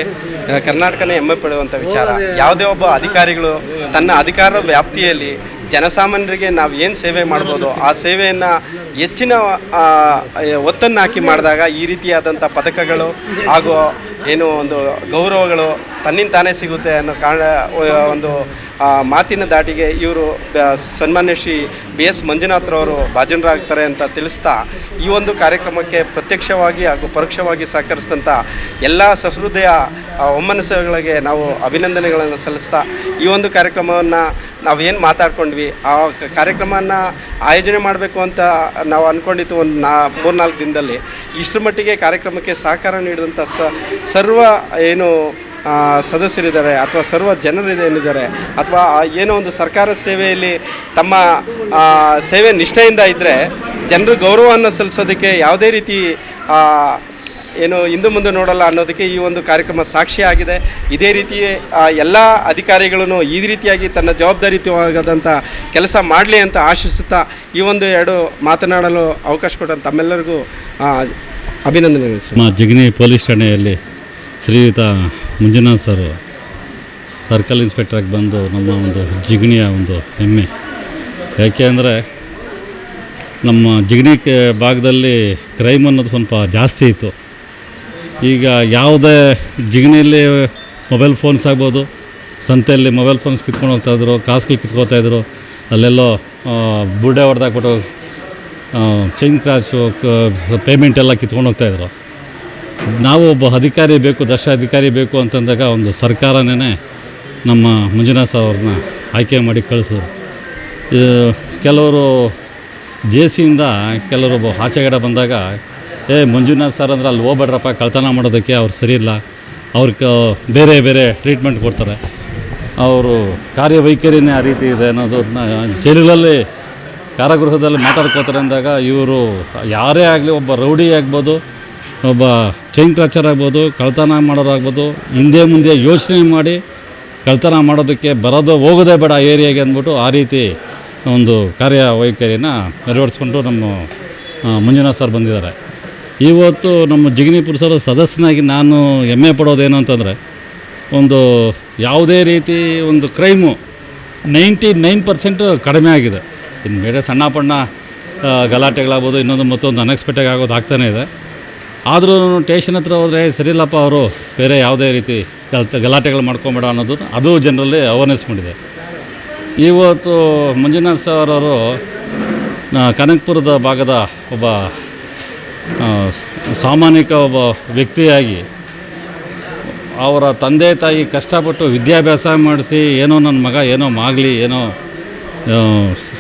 ಕರ್ನಾಟಕನೇ ಹೆಮ್ಮೆ ಪಡುವಂಥ ವಿಚಾರ. ಯಾವುದೇ ಒಬ್ಬ ಅಧಿಕಾರಿಗಳು ತನ್ನ ಅಧಿಕಾರ ವ್ಯಾಪ್ತಿಯಲ್ಲಿ ಜನಸಾಮಾನ್ಯರಿಗೆ ನಾವು ಏನು ಸೇವೆ ಮಾಡ್ಬೋದು ಆ ಸೇವೆಯನ್ನು ಹೆಚ್ಚಿನ ಒತ್ತನ್ನು ಹಾಕಿ ಮಾಡಿದಾಗ ಈ ರೀತಿಯಾದಂಥ ಪದಕಗಳು ಹಾಗೂ ಏನು ಒಂದು ಗೌರವಗಳು ತನ್ನಿಂದ ತಾನೇ ಸಿಗುತ್ತೆ ಅನ್ನೋ ಕಾರಣ ಒಂದು ಮಾತಿನ ದಾಟಿಗೆ ಇವರು ಸನ್ಮಾನ್ಯ ಶ್ರೀ ಬಿ ಎಸ್ ಮಂಜುನಾಥ್ರವರು ಭಾಜನರಾಗ್ತಾರೆ ಅಂತ ತಿಳಿಸ್ತಾ, ಈ ಒಂದು ಕಾರ್ಯಕ್ರಮಕ್ಕೆ ಪ್ರತ್ಯಕ್ಷವಾಗಿ ಹಾಗೂ ಪರೋಕ್ಷವಾಗಿ ಸಹಕರಿಸಿದಂಥ ಎಲ್ಲ ಸಹೃದಯ ಒಮ್ಮನಸುಗಳಿಗೆ ನಾವು ಅಭಿನಂದನೆಗಳನ್ನು ಸಲ್ಲಿಸ್ತಾ, ಈ ಒಂದು ಕಾರ್ಯಕ್ರಮವನ್ನು ನಾವೇನು ಮಾತಾಡ್ಕೊಂಡ್ವಿ, ಆ ಕಾರ್ಯಕ್ರಮವನ್ನು ಆಯೋಜನೆ ಮಾಡಬೇಕು ಅಂತ ನಾವು ಅಂದ್ಕೊಂಡಿತ್ತು ಒಂದು ನಾ, ಮೂರ್ನಾಲ್ಕು ದಿನದಲ್ಲಿ, ಇಷ್ಟರ ಮಟ್ಟಿಗೆ ಕಾರ್ಯಕ್ರಮಕ್ಕೆ ಸಹಕಾರ ನೀಡಿದಂಥ ಸರ್ವ, ಏನು ಸದಸ್ಯರಿದ್ದಾರೆ ಅಥವಾ ಸರ್ವ ಜನರಿದೆ ಏನಿದ್ದಾರೆ ಅಥವಾ ಏನೋ ಒಂದು ಸರ್ಕಾರ ಸೇವೆಯಲ್ಲಿ ತಮ್ಮ ಸೇವೆ ನಿಷ್ಠೆಯಿಂದ ಇದ್ದರೆ ಜನರು ಗೌರವವನ್ನು ಸಲ್ಲಿಸೋದಕ್ಕೆ ಯಾವುದೇ ರೀತಿ ಏನು ಹಿಂದೆ ಮುಂದೆ ನೋಡಲ್ಲ ಅನ್ನೋದಕ್ಕೆ ಈ ಒಂದು ಕಾರ್ಯಕ್ರಮ ಸಾಕ್ಷಿಯಾಗಿದೆ ಇದೇ ರೀತಿ ಎಲ್ಲ ಅಧಿಕಾರಿಗಳನ್ನು ಈ ರೀತಿಯಾಗಿ ತನ್ನ ಜವಾಬ್ದಾರಿಯುತವಾಗದಂಥ ಕೆಲಸ ಮಾಡಲಿ ಅಂತ ಆಶಿಸುತ್ತಾ ಈ ಒಂದು ಎರಡು ಮಾತನಾಡಲು ಅವಕಾಶ ಕೊಟ್ಟಂತ ತಮ್ಮೆಲ್ಲರಿಗೂ ಅಭಿನಂದನೆಗಳು ಜಿಗಣಿ ಪೊಲೀಸ್ ಠಾಣೆಯಲ್ಲಿ ಶ್ರೀಯುತ ಮಂಜುನಾಥ್ ಸರ್, ಸರ್ಕಲ್ ಇನ್ಸ್ಪೆಕ್ಟ್ರಾಗಿ ಬಂದು ನಮ್ಮ ಒಂದು ಜಿಗಣಿಯ ಒಂದು ಹೆಮ್ಮೆ. ಯಾಕೆ ಅಂದರೆ ನಮ್ಮ ಜಿಗಣಿ ಭಾಗದಲ್ಲಿ ಕ್ರೈಮ್ ಅನ್ನೋದು ಸ್ವಲ್ಪ ಜಾಸ್ತಿ ಇತ್ತು. ಈಗ ಯಾವುದೇ ಜಿಗಣಿಯಲ್ಲಿ ಮೊಬೈಲ್ ಫೋನ್ಸ್ ಆಗ್ಬೋದು, ಸಂತೆಯಲ್ಲಿ ಮೊಬೈಲ್ ಫೋನ್ಸ್ ಕಿತ್ಕೊಂಡು ಹೋಗ್ತಾಯಿದ್ರು ಕಾಸುಗಳು ಕಿತ್ಕೋತಾಯಿದ್ರು ಅಲ್ಲೆಲ್ಲೋ ಬುಡ್ಡೆ ಹೊಡೆದಾಕ್ಬಿಟ್ಟು ಚೈನ್ ಕ್ರಾಶು ಪೇಮೆಂಟ್ ಎಲ್ಲ ಕಿತ್ಕೊಂಡು ಹೋಗ್ತಾಯಿದ್ರು ನಾವು ಒಬ್ಬ ಅಧಿಕಾರಿ ಬೇಕು ದಶ ಅಧಿಕಾರಿ ಬೇಕು ಅಂತಂದಾಗ ಒಂದು ಸರ್ಕಾರನೇ ನಮ್ಮ ಮಂಜುನಾಥ್ ಅವ್ರನ್ನ ಆಯ್ಕೆ ಮಾಡಿ ಕಳಿಸಿದ್ರು. ಕೆಲವರು ಜೆ ಸಿಯಿಂದ ಕೆಲವರು ಆಚೆಗಡೆ ಬಂದಾಗ, ಏ ಮಂಜುನಾಥ್ ಸರ್ ಅಂದ್ರೆ ಅಲ್ಲಿ ಹೋಗ್ಬೇಡ್ರಪ್ಪ, ಕಳ್ತನ ಮಾಡೋದಕ್ಕೆ ಅವ್ರು ಸರಿ ಇಲ್ಲ. ಅವ್ರ ಬೇರೆ ಬೇರೆ ಟ್ರೀಟ್ಮೆಂಟ್ ಕೊಡ್ತಾರೆ. ಅವರು ಕಾರ್ಯವೈಖರಿನೇ ಆ ರೀತಿ ಇದೆ ಅನ್ನೋದನ್ನ ಜೈಲುಗಳಲ್ಲಿ, ಕಾರಾಗೃಹದಲ್ಲಿ ಮಾತಾಡ್ಕೋತಾರೆ ಅಂದಾಗ ಇವರು ಯಾರೇ ಆಗಲಿ ಒಬ್ಬ ರೌಡಿ ಆಗ್ಬೋದು ಒಬ್ಬ ಚೈನ್ ಕ್ಲಚರ್ ಆಗ್ಬೋದು ಕಳ್ತನ ಮಾಡೋರಾಗ್ಬೋದು, ಹಿಂದೆ ಮುಂದೆ ಯೋಚನೆ ಮಾಡಿ ಕಳ್ತನ ಮಾಡೋದಕ್ಕೆ ಬರೋದು ಹೋಗೋದೇ ಬೇಡ ಏರಿಯಾಗೆ ಅಂದ್ಬಿಟ್ಟು ಆ ರೀತಿ ಒಂದು ಕಾರ್ಯವೈಖರಿನ ನೆರವೇರಿಸ್ಕೊಂಡು ನಮ್ಮ ಮಂಜುನಾಥ್ ಸರ್ ಬಂದಿದ್ದಾರೆ. ಇವತ್ತು ನಮ್ಮ ಜಿಗಿನಿ ಪುರುಷರ ಸದಸ್ಯನಾಗಿ ನಾನು ಹೆಮ್ಮೆ ಪಡೋದೇನು ಅಂತಂದರೆ, ಒಂದು ಯಾವುದೇ ರೀತಿ ಒಂದು ಕ್ರೈಮು ನೈಂಟಿ ನೈನ್ ಪರ್ಸೆಂಟ್ ಕಡಿಮೆ ಆಗಿದೆ. ಇನ್ನು ಬೇರೆ ಸಣ್ಣ ಪಣ್ಣ ಗಲಾಟೆಗಳಾಗ್ಬೋದು, ಇನ್ನೊಂದು ಮತ್ತೊಂದು ಅನ್ಎಕ್ಸ್ಪೆಕ್ಟೆಡ್ ಆಗೋದು ಆಗ್ತಾನೇ ಇದೆ. ಆದರೂ ಟೇಷನ್ ಹತ್ರ ಹೋದರೆ ಸರಿಲ್ಲಪ್ಪ ಅವರು ಬೇರೆ ಯಾವುದೇ ರೀತಿ ಗಲ್- ಗಲಾಟೆಗಳು ಮಾಡ್ಕೊಬೇಡ ಅನ್ನೋದು ಅದು ಜನರಲ್ಲಿ ಅವೇರ್ನೆಸ್ ಮಾಡಿದೆ. ಇವತ್ತು ಮಂಜುನಾಥ್ ಸರ್ ಅವರು ಕನಕ್ಪುರದ ಭಾಗದ ಒಬ್ಬ ಸಾಮಾನ್ಯಿಕ ಒಬ್ಬ ವ್ಯಕ್ತಿಯಾಗಿ ಅವರ ತಂದೆ ತಾಯಿ ಕಷ್ಟಪಟ್ಟು ವಿದ್ಯಾಭ್ಯಾಸ ಮಾಡಿಸಿ ಏನೋ ನನ್ನ ಮಗ ಏನೋ ಮಾಗಲಿ ಏನೋ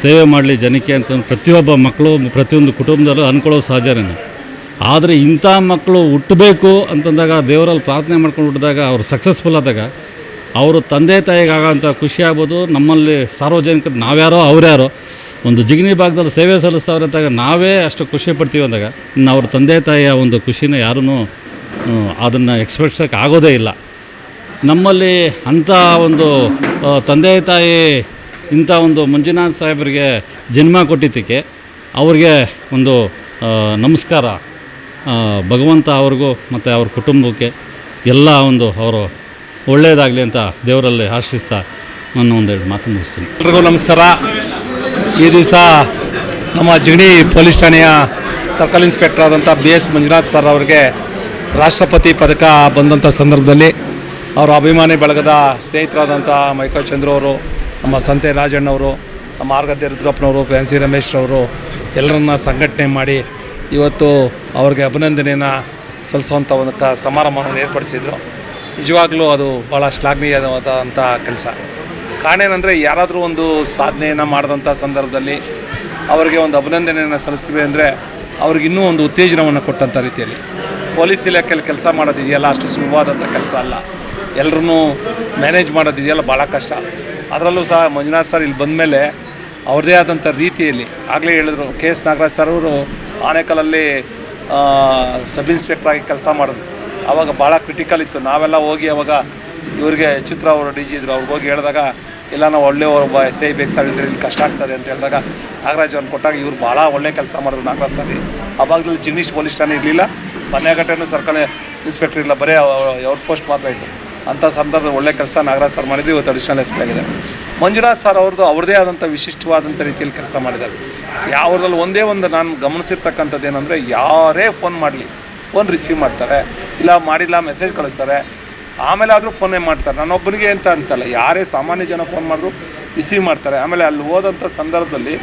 ಸೇವೆ ಮಾಡಲಿ ಜನಕ್ಕೆ ಅಂತ ಪ್ರತಿಯೊಬ್ಬ ಮಕ್ಕಳು ಪ್ರತಿಯೊಂದು ಕುಟುಂಬದಲ್ಲೂ ಅಂದ್ಕೊಳ್ಳೋ ಸಹಜನೇ ಆದರೆ ಇಂಥ ಮಕ್ಕಳು ಹುಟ್ಟಬೇಕು ಅಂತಂದಾಗ ದೇವರಲ್ಲಿ ಪ್ರಾರ್ಥನೆ ಮಾಡ್ಕೊಂಡು ಹುಟ್ಟಿದಾಗ ಅವರು ಸಕ್ಸಸ್ಫುಲ್ ಆದಾಗ ಅವರು ತಂದೆ ತಾಯಿಗಾಗೋಂಥ ಖುಷಿ ಆಗ್ಬೋದು. ನಮ್ಮಲ್ಲಿ ಸಾರ್ವಜನಿಕರು ನಾವ್ಯಾರೋ ಅವ್ರ್ಯಾರೋ ಒಂದು ಜಿಗಣಿ ಭಾಗದಲ್ಲಿ ಸೇವೆ ಸಲ್ಲಿಸ್ತವ್ರೆ ಅಂತಾಗ ನಾವೇ ಅಷ್ಟು ಖುಷಿ ಪಡ್ತೀವಿ ಅಂದಾಗ ಇನ್ನು ಅವ್ರ ತಂದೆ ತಾಯಿಯ ಒಂದು ಖುಷಿನ ಯಾರೂ ಅದನ್ನು ಎಕ್ಸ್ಪ್ರೆಸ್ಸಕ್ಕೆ ಆಗೋದೇ ಇಲ್ಲ. ನಮ್ಮಲ್ಲಿ ಅಂಥ ಒಂದು ತಂದೆ ತಾಯಿ ಇಂಥ ಒಂದು ಮಂಜುನಾಥ್ ಸಾಹೇಬರಿಗೆ ಜನ್ಮ ಕೊಟ್ಟಿದ್ದಕ್ಕೆ ಅವ್ರಿಗೆ ಒಂದು ನಮಸ್ಕಾರ. ಭಗವಂತ ಅವ್ರಿಗೂ ಮತ್ತು ಅವ್ರ ಕುಟುಂಬಕ್ಕೆ ಎಲ್ಲ ಒಂದು ಅವರು ಒಳ್ಳೆಯದಾಗಲಿ ಅಂತ ದೇವರಲ್ಲಿ ಆಶ್ರಯಿಸ್ತಾ ನಾನು ಒಂದೆರಡು ಮಾತು ಮುಗಿಸ್ತೀನಿ. ಎಲ್ರಿಗೂ ನಮಸ್ಕಾರ. ಈ ದಿವಸ ನಮ್ಮ ಜಿಗಣಿ ಪೊಲೀಸ್ ಠಾಣೆಯ ಸರ್ಕಲ್ ಇನ್ಸ್ಪೆಕ್ಟರ್ ಆದಂಥ ಬಿ ಎಸ್ ಮಂಜುನಾಥ್ ಸರ್ ಅವರಿಗೆ ರಾಷ್ಟ್ರಪತಿ ಪದಕ ಬಂದಂಥ ಸಂದರ್ಭದಲ್ಲಿ ಅವರ ಅಭಿಮಾನಿ ಬಳಗದ ಸ್ನೇಹಿತರಾದಂಥ ಮೈಕಲ್ ಚಂದ್ರ ಅವರು, ನಮ್ಮ ಸಂತೆ ರಾಜಣ್ಣವರು, ನಮ್ಮ ಆರ್ಗದ್ದೆ ರುದ್ರಪ್ಪನವರು ಫ್ಯಾನ್ಸಿ ರಮೇಶ್ ಅವರು ಎಲ್ಲರನ್ನ ಸಂಘಟನೆ ಮಾಡಿ ಇವತ್ತು ಅವ್ರಿಗೆ ಅಭಿನಂದನೆಯನ್ನು ಸಲ್ಲಿಸುವಂಥ ಒಂದು ಕ ಸಮಾರಂಭವನ್ನು ಏರ್ಪಡಿಸಿದರು. ನಿಜವಾಗ್ಲೂ ಅದು ಭಾಳ ಶ್ಲಾಘನೀಯವಾದಂಥ ಕೆಲಸ. ಕಾರಣ ಏನಂದರೆ ಯಾರಾದರೂ ಒಂದು ಸಾಧನೆಯನ್ನು ಮಾಡಿದಂಥ ಸಂದರ್ಭದಲ್ಲಿ ಅವರಿಗೆ ಒಂದು ಅಭಿನಂದನೆಯನ್ನು ಸಲ್ಲಿಸ್ತೀವಿ ಅಂದರೆ ಅವ್ರಿಗೆ ಇನ್ನೂ ಒಂದು ಉತ್ತೇಜನವನ್ನು ಕೊಟ್ಟಂಥ ರೀತಿಯಲ್ಲಿ. ಪೊಲೀಸ್ ಇಲಾಖೆಯಲ್ಲಿ ಕೆಲಸ ಮಾಡೋದಿದೆಯಲ್ಲ ಅಷ್ಟು ಸುಲಭವಾದಂಥ ಕೆಲಸ ಅಲ್ಲ. ಎಲ್ಲರೂ ಮ್ಯಾನೇಜ್ ಮಾಡೋದಿದೆಯಲ್ಲ ಭಾಳ ಕಷ್ಟ. ಅದರಲ್ಲೂ ಸಹ ಮಂಜುನಾಥ್ ಸರ್ ಇಲ್ಲಿ ಬಂದಮೇಲೆ ಅವ್ರದೇ ಆದಂಥ ರೀತಿಯಲ್ಲಿ ಆಗಲೇ ಹೇಳಿದ್ರು, ಕೆ ಎಸ್ ನಾಗರಾಜ್ ಸರ್ ಅವರು ಆನೇಕಲಲ್ಲಿ ಸಬ್ ಇನ್ಸ್ಪೆಕ್ಟರ್ ಆಗಿ ಕೆಲಸ ಮಾಡಿದ್ರು ಆವಾಗ ಭಾಳ ಕ್ರಿಟಿಕಲ್ ಇತ್ತು. ನಾವೆಲ್ಲ ಹೋಗಿ ಅವಾಗ ಇವ್ರಿಗೆ ಚಿತ್ರ ಅವರು ಡಿ ಜಿ ಇದ್ರು. ಅವ್ರಿಗೆ ಹೋಗಿ ಹೇಳಿದಾಗ, ಇಲ್ಲ, ನಾವು ಒಳ್ಳೆ ಒಬ್ಬ ಎಸ್ ಐ ಬೇಕು ಸರ್ ಇಲ್ಲಿ ಕಷ್ಟ ಆಗ್ತದೆ ಅಂತ ಹೇಳಿದಾಗ, ನಾಗರಾಜ್ ಅವ್ರನ್ನ ಕೊಟ್ಟಾಗ ಇವ್ರು ಭಾಳ ಒಳ್ಳೆ ಕೆಲಸ ಮಾಡಿದ್ರು ನಾಗರಾಜ್ ಸರ್ ಅವಾಗಲೂ ಜಿಗ್ನೀಶ್ ಪೊಲೀಸ್ ಠಾಣೆ ಇರಲಿಲ್ಲ. ಬನ್ನೇಘಟ್ಟೆನೂ ಸರ್ಕಾರಿ ಇನ್ಸ್ಪೆಕ್ಟರ್ ಇಲ್ಲ. ಬರೀ ಅವ್ರ ಪೋಸ್ಟ್ ಮಾತ್ರ ಇತ್ತು. ಅಂಥ ಸಂದರ್ಭದಲ್ಲಿ ಒಳ್ಳೆ ಕೆಲಸ ನಾಗರಾಜ್ ಸರ್ ಮಾಡಿದ್ರು, ಇವತ್ತು ಅಡಿಷನಲ್ ಎಸ್ ಪಿ ಆಗಿದ್ದಾರೆ ಮಂಜುನಾಥ್ ಸರ್ ಅವ್ರದ್ದು ಅವ್ರದ್ದೇ ಆದಂಥ ವಿಶಿಷ್ಟವಾದಂಥ ರೀತಿಯಲ್ಲಿ ಕೆಲಸ ಮಾಡಿದ್ದಾರೆ. ಯಾವ್ದ್ರಲ್ಲಿ ಒಂದೇ ಒಂದು ನಾನು ಗಮನಿಸಿರ್ತಕ್ಕಂಥದ್ದು ಏನಂದರೆ ಯಾರೇ ಫೋನ್ ಮಾಡಲಿ ಫೋನ್ ರಿಸೀವ್ ಮಾಡ್ತಾರೆ, ಇಲ್ಲ ಮಾಡಿಲ್ಲ ಮೆಸೇಜ್ ಕಳಿಸ್ತಾರೆ ಆಮೇಲೆ ಆದರೂ ಫೋನೇ ಮಾಡ್ತಾರೆ? ನಾನೊಬ್ಬನಿಗೆ ಅಂತ ಅಂತಲ್ಲ, ಯಾರೇ ಸಾಮಾನ್ಯ ಜನ ಫೋನ್ ಮಾಡಿದ್ರು ರಿಸೀವ್ ಮಾಡ್ತಾರೆ. ಆಮೇಲೆ ಅಲ್ಲಿ ಹೋದಂಥ ಸಂದರ್ಭದಲ್ಲಿ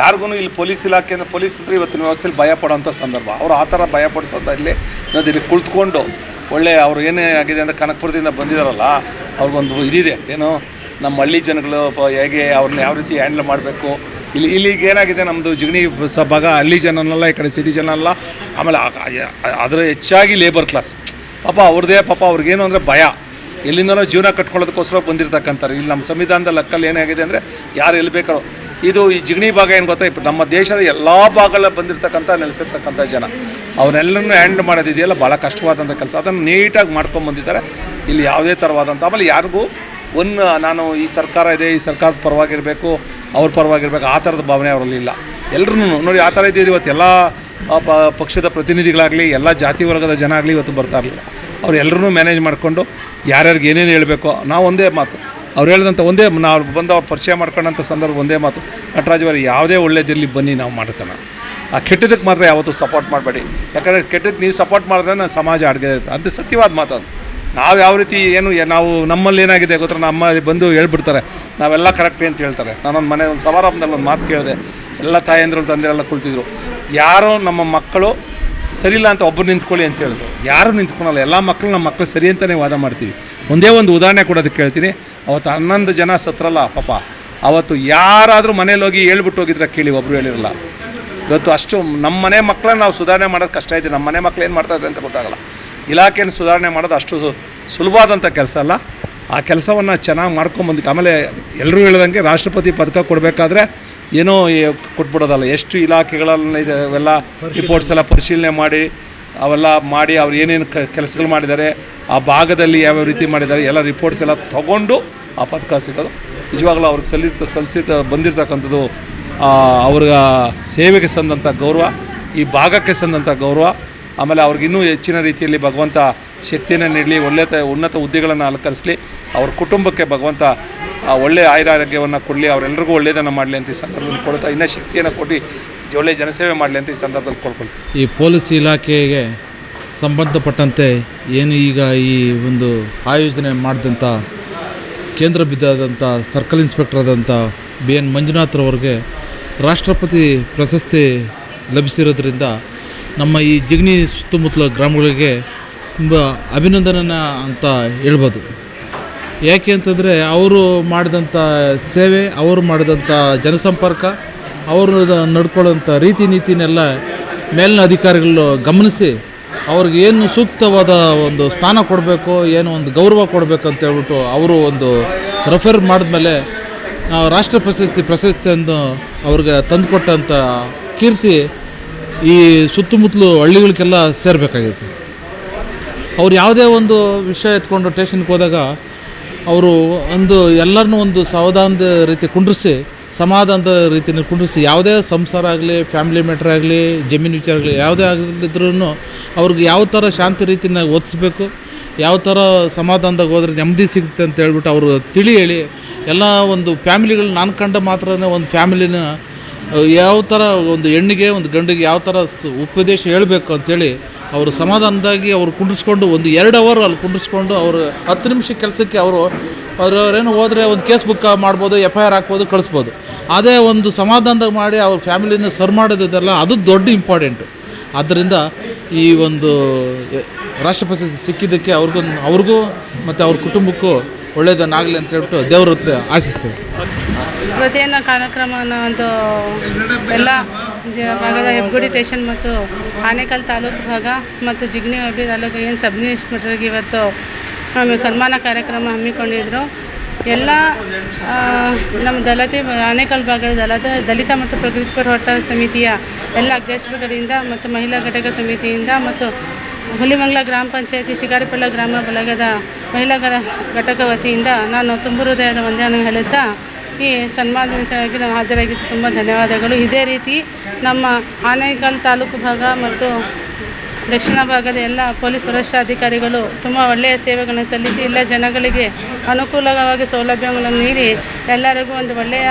ಯಾರಿಗೂ ಇಲ್ಲಿ ಪೊಲೀಸ್ ಇಲಾಖೆಯಿಂದ ಪೊಲೀಸ್ ಅಂದರೆ ಇವತ್ತಿನ ವ್ಯವಸ್ಥೆಯಲ್ಲಿ ಭಯ ಪಡೋಂಥ ಸಂದರ್ಭ. ಅವರು ಆ ಥರ ಭಯ ಪಡಿಸೋದಲ್ಲಿ ಅನ್ನೋದು ಇಲ್ಲಿ ಕುಳಿತುಕೊಂಡು ಒಳ್ಳೆ ಅವರು ಏನೇ ಆಗಿದೆ ಅಂದರೆ ಕನಕಪುರದಿಂದ ಬಂದಿದ್ದಾರಲ್ಲ ಅವ್ರಿಗೊಂದು ಇದಿದೆ. ಏನು, ನಮ್ಮ ಹಳ್ಳಿ ಜನಗಳು ಹೇಗೆ ಅವ್ರನ್ನ ಯಾವ ರೀತಿ ಹ್ಯಾಂಡಲ್ ಮಾಡಬೇಕು. ಇಲ್ಲಿ ಇಲ್ಲಿಗೆ ಏನಾಗಿದೆ ನಮ್ಮದು ಜಿಗಣಿ ಸ ಭಾಗ ಹಳ್ಳಿ ಜನನಲ್ಲ, ಈ ಕಡೆ ಸಿಟಿ ಜನ ಅಲ್ಲ ಆಮೇಲೆ ಅದರ ಹೆಚ್ಚಾಗಿ ಲೇಬರ್ ಕ್ಲಾಸ್ ಪಾಪ ಅವ್ರದ್ದೇ ಪಾಪ ಅವ್ರಿಗೇನು ಅಂದರೆ ಭಯ. ಎಲ್ಲಿಂದನೋ ಜೀವನ ಕಟ್ಕೊಳ್ಳೋದಕ್ಕೋಸ್ಕರ ಬಂದಿರ್ತಕ್ಕಂಥ ಇಲ್ಲಿ ನಮ್ಮ ಸಂವಿಧಾನದ ಲಕ್ಕಲ್ಲಿ ಏನಾಗಿದೆ ಅಂದರೆ ಯಾರು ಎಲ್ಲಿ ಬೇಕಾರೋ ಇದು ಈ ಜಿಗಣಿ ಭಾಗ ಏನು ಗೊತ್ತಾ? ಇಪ್ಪ ನಮ್ಮ ದೇಶದ ಎಲ್ಲ ಭಾಗಗಳಲ್ಲಿ ಬಂದಿರತಕ್ಕಂಥ ನೆಲೆಸಿರ್ತಕ್ಕಂಥ ಜನ. ಅವನ್ನೆಲ್ಲರನ್ನೂ ಹ್ಯಾಂಡ್ ಮಾಡೋದಿದೆಯಲ್ಲ ಭಾಳ ಕಷ್ಟವಾದಂಥ ಕೆಲಸ. ಅದನ್ನು ನೀಟಾಗಿ ಮಾಡ್ಕೊಂಡು ಬಂದಿದ್ದಾರೆ. ಇಲ್ಲಿ ಯಾವುದೇ ಥರವಾದಂಥ ಆಮೇಲೆ ಯಾರಿಗೂ ಒಂದು ನಾನು ಈ ಸರ್ಕಾರ ಇದೆ, ಈ ಸರ್ಕಾರದ ಪರವಾಗಿರಬೇಕು, ಅವ್ರ ಪರವಾಗಿರಬೇಕು, ಆ ಥರದ ಭಾವನೆ ಅವರಲ್ಲಿ ಇಲ್ಲ. ಎಲ್ಲರೂ ನೋಡಿ, ಆ ಥರ ಇದ್ದೀರಿ ಇವತ್ತು ಎಲ್ಲ ಪಕ್ಷದ ಪ್ರತಿನಿಧಿಗಳಾಗಲಿ, ಎಲ್ಲ ಜಾತಿ ವರ್ಗದ ಜನ ಆಗಲಿ ಇವತ್ತು ಬರ್ತಾ ಇರಲಿಲ್ಲ. ಅವ್ರು ಎಲ್ಲರೂ ಮ್ಯಾನೇಜ್ ಮಾಡಿಕೊಂಡು, ಯಾರ್ಯಾರಿಗೆ ಏನೇನು ಹೇಳಬೇಕು, ನಾವು ಒಂದೇ ಮಾತು. ಅವ್ರು ಹೇಳಿದಂಥ ಒಂದೇ, ನಾವು ಬಂದು ಅವ್ರು ಪರಿಚಯ ಮಾಡ್ಕೊಂಡಂಥ ಸಂದರ್ಭ ಒಂದೇ ಮಾತು. ನಟರಾಜ್ ಅವರು, ಯಾವುದೇ ಒಳ್ಳೆಯದಿರಲಿ ಬನ್ನಿ, ನಾವು ಮಾಡ್ತಾನೆ ಆ ಕೆಟ್ಟದಕ್ಕೆ ಮಾತ್ರ ಯಾವತ್ತೂ ಸಪೋರ್ಟ್ ಮಾಡಬೇಡಿ. ಯಾಕಂದರೆ ಕೆಟ್ಟದ್ದು ನೀವು ಸಪೋರ್ಟ್ ಮಾಡಿದ್ರೆ ನಾನು ಸಮಾಜ ಅಡುಗೆ ಇರುತ್ತೆ. ಅದು ಸತ್ಯವಾದ ಮಾತು ಅದು. ನಾವು ಯಾವ ರೀತಿ ಏನು, ನಾವು ನಮ್ಮಲ್ಲಿ ಏನಾಗಿದೆ ಗೊತ್ತಾ? ನಮ್ಮಲ್ಲಿ ಬಂದು ಹೇಳ್ಬಿಡ್ತಾರೆ. ನಾವೆಲ್ಲ ಕರೆಕ್ಟೇ ಅಂತ ಹೇಳ್ತಾರೆ. ನಾನೊಂದು ಮನೆ, ಒಂದು ಸಮಾರಂಭದಲ್ಲಿ ಒಂದು ಮಾತು ಕೇಳಿದೆ. ಎಲ್ಲ ತಾಯಂದ್ರಲ್ಲಿ ತಂದೆರೆಲ್ಲ ಕುಳಿತಿದ್ರು. ಯಾರೋ ನಮ್ಮ ಮಕ್ಕಳು ಸರಿಯಿಲ್ಲ ಅಂತ ಒಬ್ಬರು ನಿಂತ್ಕೊಳ್ಳಿ ಅಂತ ಹೇಳಿದ್ರು. ಯಾರು ನಿಂತ್ಕೊಳಲ್ಲ? ಎಲ್ಲ ಮಕ್ಕಳು ನಮ್ಮ ಮಕ್ಕಳು ಸರಿ ಅಂತಲೇ ವಾದ ಮಾಡ್ತೀವಿ. ಒಂದೇ ಒಂದು ಉದಾಹರಣೆ ಕೊಡೋದಕ್ಕೆ ಕೇಳ್ತೀನಿ. ಅವತ್ತು ಹನ್ನೊಂದು ಜನ ಸತ್ರಲ್ಲ ಪಾಪ. ಅವತ್ತು ಯಾರಾದರೂ ಮನೇಲಿ ಹೋಗಿ ಹೇಳ್ಬಿಟ್ಟು ಹೋಗಿದ್ರೆ ಕೇಳಿ ಒಬ್ಬರು ಹೇಳಿರಲ್ಲ. ಇವತ್ತು ಅಷ್ಟು ನಮ್ಮ ಮನೆ ಮಕ್ಕಳನ್ನ ನಾವು ಸುಧಾರಣೆ ಮಾಡೋದು ಕಷ್ಟ ಇದೆ. ನಮ್ಮ ಮನೆ ಮಕ್ಳು ಏನು ಮಾಡ್ತಾಯಿದ್ರೆ ಅಂತ ಗೊತ್ತಾಗಲ್ಲ. ಇಲಾಖೆಯನ್ನು ಸುಧಾರಣೆ ಮಾಡೋದು ಅಷ್ಟು ಸು- ಸುಲಭವಾದಂಥ ಕೆಲಸ ಅಲ್ಲ. ಆ ಕೆಲಸವನ್ನು ಚೆನ್ನಾಗಿ ಮಾಡ್ಕೊಂಬಂದು ಆಮೇಲೆ ಎಲ್ಲರೂ ಹೇಳ್ದಂಗೆ ರಾಷ್ಟ್ರಪತಿ ಪದಕ ಕೊಡಬೇಕಾದ್ರೆ ಏನೋ ಕೊಟ್ಬಿಡೋದಲ್ಲ. ಎಷ್ಟು ಇಲಾಖೆಗಳಲ್ಲಿ ಇದೆ ಅವೆಲ್ಲ ರಿಪೋರ್ಟ್ಸ್ ಎಲ್ಲ ಪರಿಶೀಲನೆ ಮಾಡಿ ಅವೆಲ್ಲ ಮಾಡಿ ಅವ್ರು ಏನೇನು ಕೆಲಸಗಳು ಮಾಡಿದ್ದಾರೆ, ಆ ಭಾಗದಲ್ಲಿ ಯಾವ್ಯಾವ ರೀತಿ ಮಾಡಿದ್ದಾರೆ, ಎಲ್ಲ ರಿಪೋರ್ಟ್ಸ್ ಎಲ್ಲ ತಗೊಂಡು ಆ ಪದಕ ಸಿಗೋದು ನಿಜವಾಗ್ಲೂ ಅವ್ರಿಗೆ ಸಲ್ಲಿತ, ಸಲ್ಲಿಸಿದ, ಬಂದಿರತಕ್ಕಂಥದ್ದು ಅವ್ರ ಸೇವೆಗೆ ಸಂದಂಥ ಗೌರವ, ಈ ಭಾಗಕ್ಕೆ ಸಂದಂಥ ಗೌರವ, ಆಮೇಲೆ ಅವ್ರಿಗೆ ಇನ್ನೂ ಹೆಚ್ಚಿನ ರೀತಿಯಲ್ಲಿ ಭಗವಂತ ಶಕ್ತಿಯನ್ನು ನೀಡಲಿ ಒಳ್ಳೆಯ ಉನ್ನತ ಹುದ್ದೆಗಳನ್ನು ಅಲಂಕರಿಸಲಿ, ಅವ್ರ ಕುಟುಂಬಕ್ಕೆ ಭಗವಂತ ಒಳ್ಳೆಯ ಆಯುರಾರೋಗ್ಯವನ್ನು ಕೊಡಲಿ ಅವರೆಲ್ಲರಿಗೂ ಒಳ್ಳೆಯದನ್ನು ಮಾಡಲಿ ಅಂತ ಈ ಸಂದರ್ಭದಲ್ಲಿ ಕೊಡುತ್ತಾ ಇನ್ನೂ ಶಕ್ತಿಯನ್ನು ಕೊಟ್ಟು ಒಳ್ಳೆಯ ಜನಸೇವೆ ಮಾಡಲಿ ಅಂತ ಈ ಸಂದರ್ಭದಲ್ಲಿ ಕೊಡ್ಕೊಳ್ತೀನಿ ಈ ಪೊಲೀಸ್ ಇಲಾಖೆಗೆ ಸಂಬಂಧಪಟ್ಟಂತೆ ಏನು ಈಗ ಈ ಒಂದು ಆಯೋಜನೆ ಮಾಡಿದಂಥ ಕೇಂದ್ರ ಬಿದ್ದಾದಂಥ ಸರ್ಕಲ್ ಇನ್ಸ್ಪೆಕ್ಟರ್ ಆದಂಥ ಬಿ ಎನ್ ಮಂಜುನಾಥ್ರವ್ರಿಗೆ ರಾಷ್ಟ್ರಪತಿ ಪ್ರಶಸ್ತಿ ಲಭಿಸಿರೋದ್ರಿಂದ ನಮ್ಮ ಈ ಜಿಗಣಿ ಸುತ್ತಮುತ್ತಲ ಗ್ರಾಮಗಳಿಗೆ ತುಂಬ ಅಭಿನಂದನೆ ಅಂತ ಹೇಳ್ಬೋದು. ಯಾಕೆ ಅಂತಂದರೆ ಅವರು ಮಾಡಿದಂಥ ಸೇವೆ, ಅವರು ಮಾಡಿದಂಥ ಜನಸಂಪರ್ಕ ಅವರು ನಡ್ಕೊಳ್ಳೋಂಥ ರೀತಿ ನೀತಿನೆಲ್ಲ ಮೇಲಿನ ಅಧಿಕಾರಿಗಳು ಗಮನಿಸಿ ಅವ್ರಿಗೆ ಏನು ಸೂಕ್ತವಾದ ಒಂದು ಸ್ಥಾನ ಕೊಡಬೇಕು, ಏನು ಒಂದು ಗೌರವ ಕೊಡಬೇಕು ಅಂತ ಹೇಳ್ಬಿಟ್ಟು ಅವರು ಒಂದು ರೆಫರ್ ಮಾಡಿದ್ಮೇಲೆ ರಾಷ್ಟ್ರ ಪ್ರಶಸ್ತಿ ಪ್ರಶಸ್ತಿಯನ್ನು ಅವ್ರಿಗೆ ತಂದುಕೊಟ್ಟಂಥ ಕೀರ್ತಿ ಈ ಸುತ್ತಮುತ್ತಲು ಹಳ್ಳಿಗಳಿಗೆಲ್ಲ ಸೇರಬೇಕಾಗಿತ್ತು. ಅವ್ರು ಯಾವುದೇ ಒಂದು ವಿಷಯ ಎತ್ಕೊಂಡು ಟೇಷನ್ಗೆ ಹೋದಾಗ, ಅವರು ಒಂದು ಎಲ್ಲರನ್ನೂ ಒಂದು ಸಾವಧಾನದ ರೀತಿ ಕುಂಡ್ರಿಸಿ ಸಮಾಧಾನದ ರೀತಿಯಲ್ಲಿ ಕುಂಡಿಸಿ, ಯಾವುದೇ ಸಂಸಾರ ಆಗಲಿ ಫ್ಯಾಮಿಲಿ ಮ್ಯಾಟ್ರ್ ಆಗಲಿ, ಜಮೀನು ವಿಚಾರ ಆಗಲಿ, ಯಾವುದೇ ಆಗದಿದ್ರೂ ಅವ್ರಿಗೆ ಯಾವ ಥರ ಶಾಂತಿ ರೀತಿನಾಗ ಓದಿಸ್ಬೇಕು, ಯಾವ ಥರ ಸಮಾಧಾನದಾಗ ಹೋದ್ರೆ ನೆಮ್ಮದಿ ಸಿಗುತ್ತೆ ಅಂತ ಹೇಳ್ಬಿಟ್ಟು ಅವರು ತಿಳಿ ಹೇಳಿ, ಎಲ್ಲ ಒಂದು ಫ್ಯಾಮಿಲಿಗಳು ನಾನು ಕಂಡ ಮಾತ್ರನೇ ಒಂದು ಫ್ಯಾಮಿಲಿನ ಯಾವ ಥರ ಒಂದು ಹೆಣ್ಣಿಗೆ, ಒಂದು ಗಂಡಿಗೆ ಯಾವ ಥರ ಉಪದೇಶ ಹೇಳಬೇಕು ಅಂತೇಳಿ ಅವರು ಸಮಾಧಾನದಾಗಿ ಅವರು ಕುಂಡಿಸ್ಕೊಂಡು ಒಂದು ಎರಡು ಅವರ್ ಅಲ್ಲಿ ಕುಂಡಿಸ್ಕೊಂಡು ಅವರು ಹತ್ತು ನಿಮಿಷ ಕೆಲಸಕ್ಕೆ ಅವರು ಅವ್ರವ್ರೇನು ಹೋದರೆ ಒಂದು ಕೇಸ್ ಬುಕ್ ಮಾಡ್ಬೋದು ಎಫ್ ಐ ಆರ್ ಹಾಕ್ಬೋದು, ಕಳಿಸ್ಬೋದು. ಅದೇ ಒಂದು ಸಮಾಧಾನದಾಗ ಮಾಡಿ ಅವ್ರ ಫ್ಯಾಮಿಲಿನ ಸರ್ವ್ ಮಾಡೋದಿದೆಲ್ಲ ಅದು ದೊಡ್ಡ ಇಂಪಾರ್ಟೆಂಟು. ಆದ್ದರಿಂದ ಈ ಒಂದು ರಾಷ್ಟ್ರಪತಿ ಸಿಕ್ಕಿದ್ದಕ್ಕೆ ಅವ್ರಿಗೂ ಅವ್ರಿಗೂ ಮತ್ತು ಅವ್ರ ಕುಟುಂಬಕ್ಕೂ ಒಳ್ಳೇದನ್ನಾಗಲಿ ಅಂತ ಹೇಳ್ಬಿಟ್ಟು ದೇವ್ರ ಹತ್ರ ಆಶಿಸ್ತೇವೆ. ಇವತ್ತೇನು ಕಾರ್ಯಕ್ರಮನ ಒಂದು ಎಲ್ಲ ಭಾಗದ ಹೆಬ್ಗುಡಿ ಸ್ಟೇಷನ್ ಮತ್ತು ಆನೇಕಲ್ ತಾಲೂಕು ಭಾಗ ಮತ್ತು ಜಿಗ್ನಿ ಹೋಬಳಿ ತಾಲೂಕು ಏನು ಸಬ್ ಇನ್ಸ್ಪೆಕ್ಟರ್ಗೆ ಇವತ್ತು ಸನ್ಮಾನ ಕಾರ್ಯಕ್ರಮ ಹಮ್ಮಿಕೊಂಡಿದ್ರು. ಎಲ್ಲ ನಮ್ಮ ದಲತೆ ಆನೇಕಲ್ ಭಾಗದ ದಲತ, ದಲಿತ ಮತ್ತು ಪ್ರಗತಿಪರ ಹೋರಾಟ ಸಮಿತಿಯ ಎಲ್ಲ ಅಧ್ಯಕ್ಷರುಗಳಿಂದ ಮತ್ತು ಮಹಿಳಾ ಘಟಕ ಸಮಿತಿಯಿಂದ ಮತ್ತು ಹುಲಿಮಂಗ್ಲ ಗ್ರಾಮ ಪಂಚಾಯತಿ ಶಿಕಾರಿಪಳ್ಳ ಗ್ರಾಮ ಬಳಗದ ಮಹಿಳಾ ಘಟಕ ವತಿಯಿಂದ ನಾನು ತುಂಬು ಹೃದಯದ ವಂದನೆ ಹೇಳುತ್ತಾ, ಈ ಸನ್ಮಾನವಾಗಿ ನಾವು ಹಾಜರಾಗಿದ್ದು ತುಂಬ ಧನ್ಯವಾದಗಳು. ಇದೇ ರೀತಿ ನಮ್ಮ ಆನೇಕಲ್ ತಾಲೂಕು ಭಾಗ ಮತ್ತು ದಕ್ಷಿಣ ಭಾಗದ ಎಲ್ಲ ಪೊಲೀಸ್ ವರಿಷ್ಠಾಧಿಕಾರಿಗಳು ತುಂಬ ಒಳ್ಳೆಯ ಸೇವೆಗಳನ್ನು ಸಲ್ಲಿಸಿ ಎಲ್ಲ ಜನಗಳಿಗೆ ಅನುಕೂಲವಾಗಿ ಸೌಲಭ್ಯಗಳನ್ನು ನೀಡಿ ಎಲ್ಲರಿಗೂ ಒಂದು ಒಳ್ಳೆಯ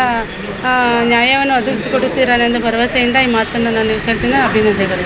ನ್ಯಾಯವನ್ನು ಒದಗಿಸಿಕೊಡುತ್ತೀರನೆಂದು ಭರವಸೆಯಿಂದ ಈ ಮಾತನ್ನು ನಾನು ಹೇಳ್ತೀನಿ. ಅಭಿನಂದನೆಗಳು.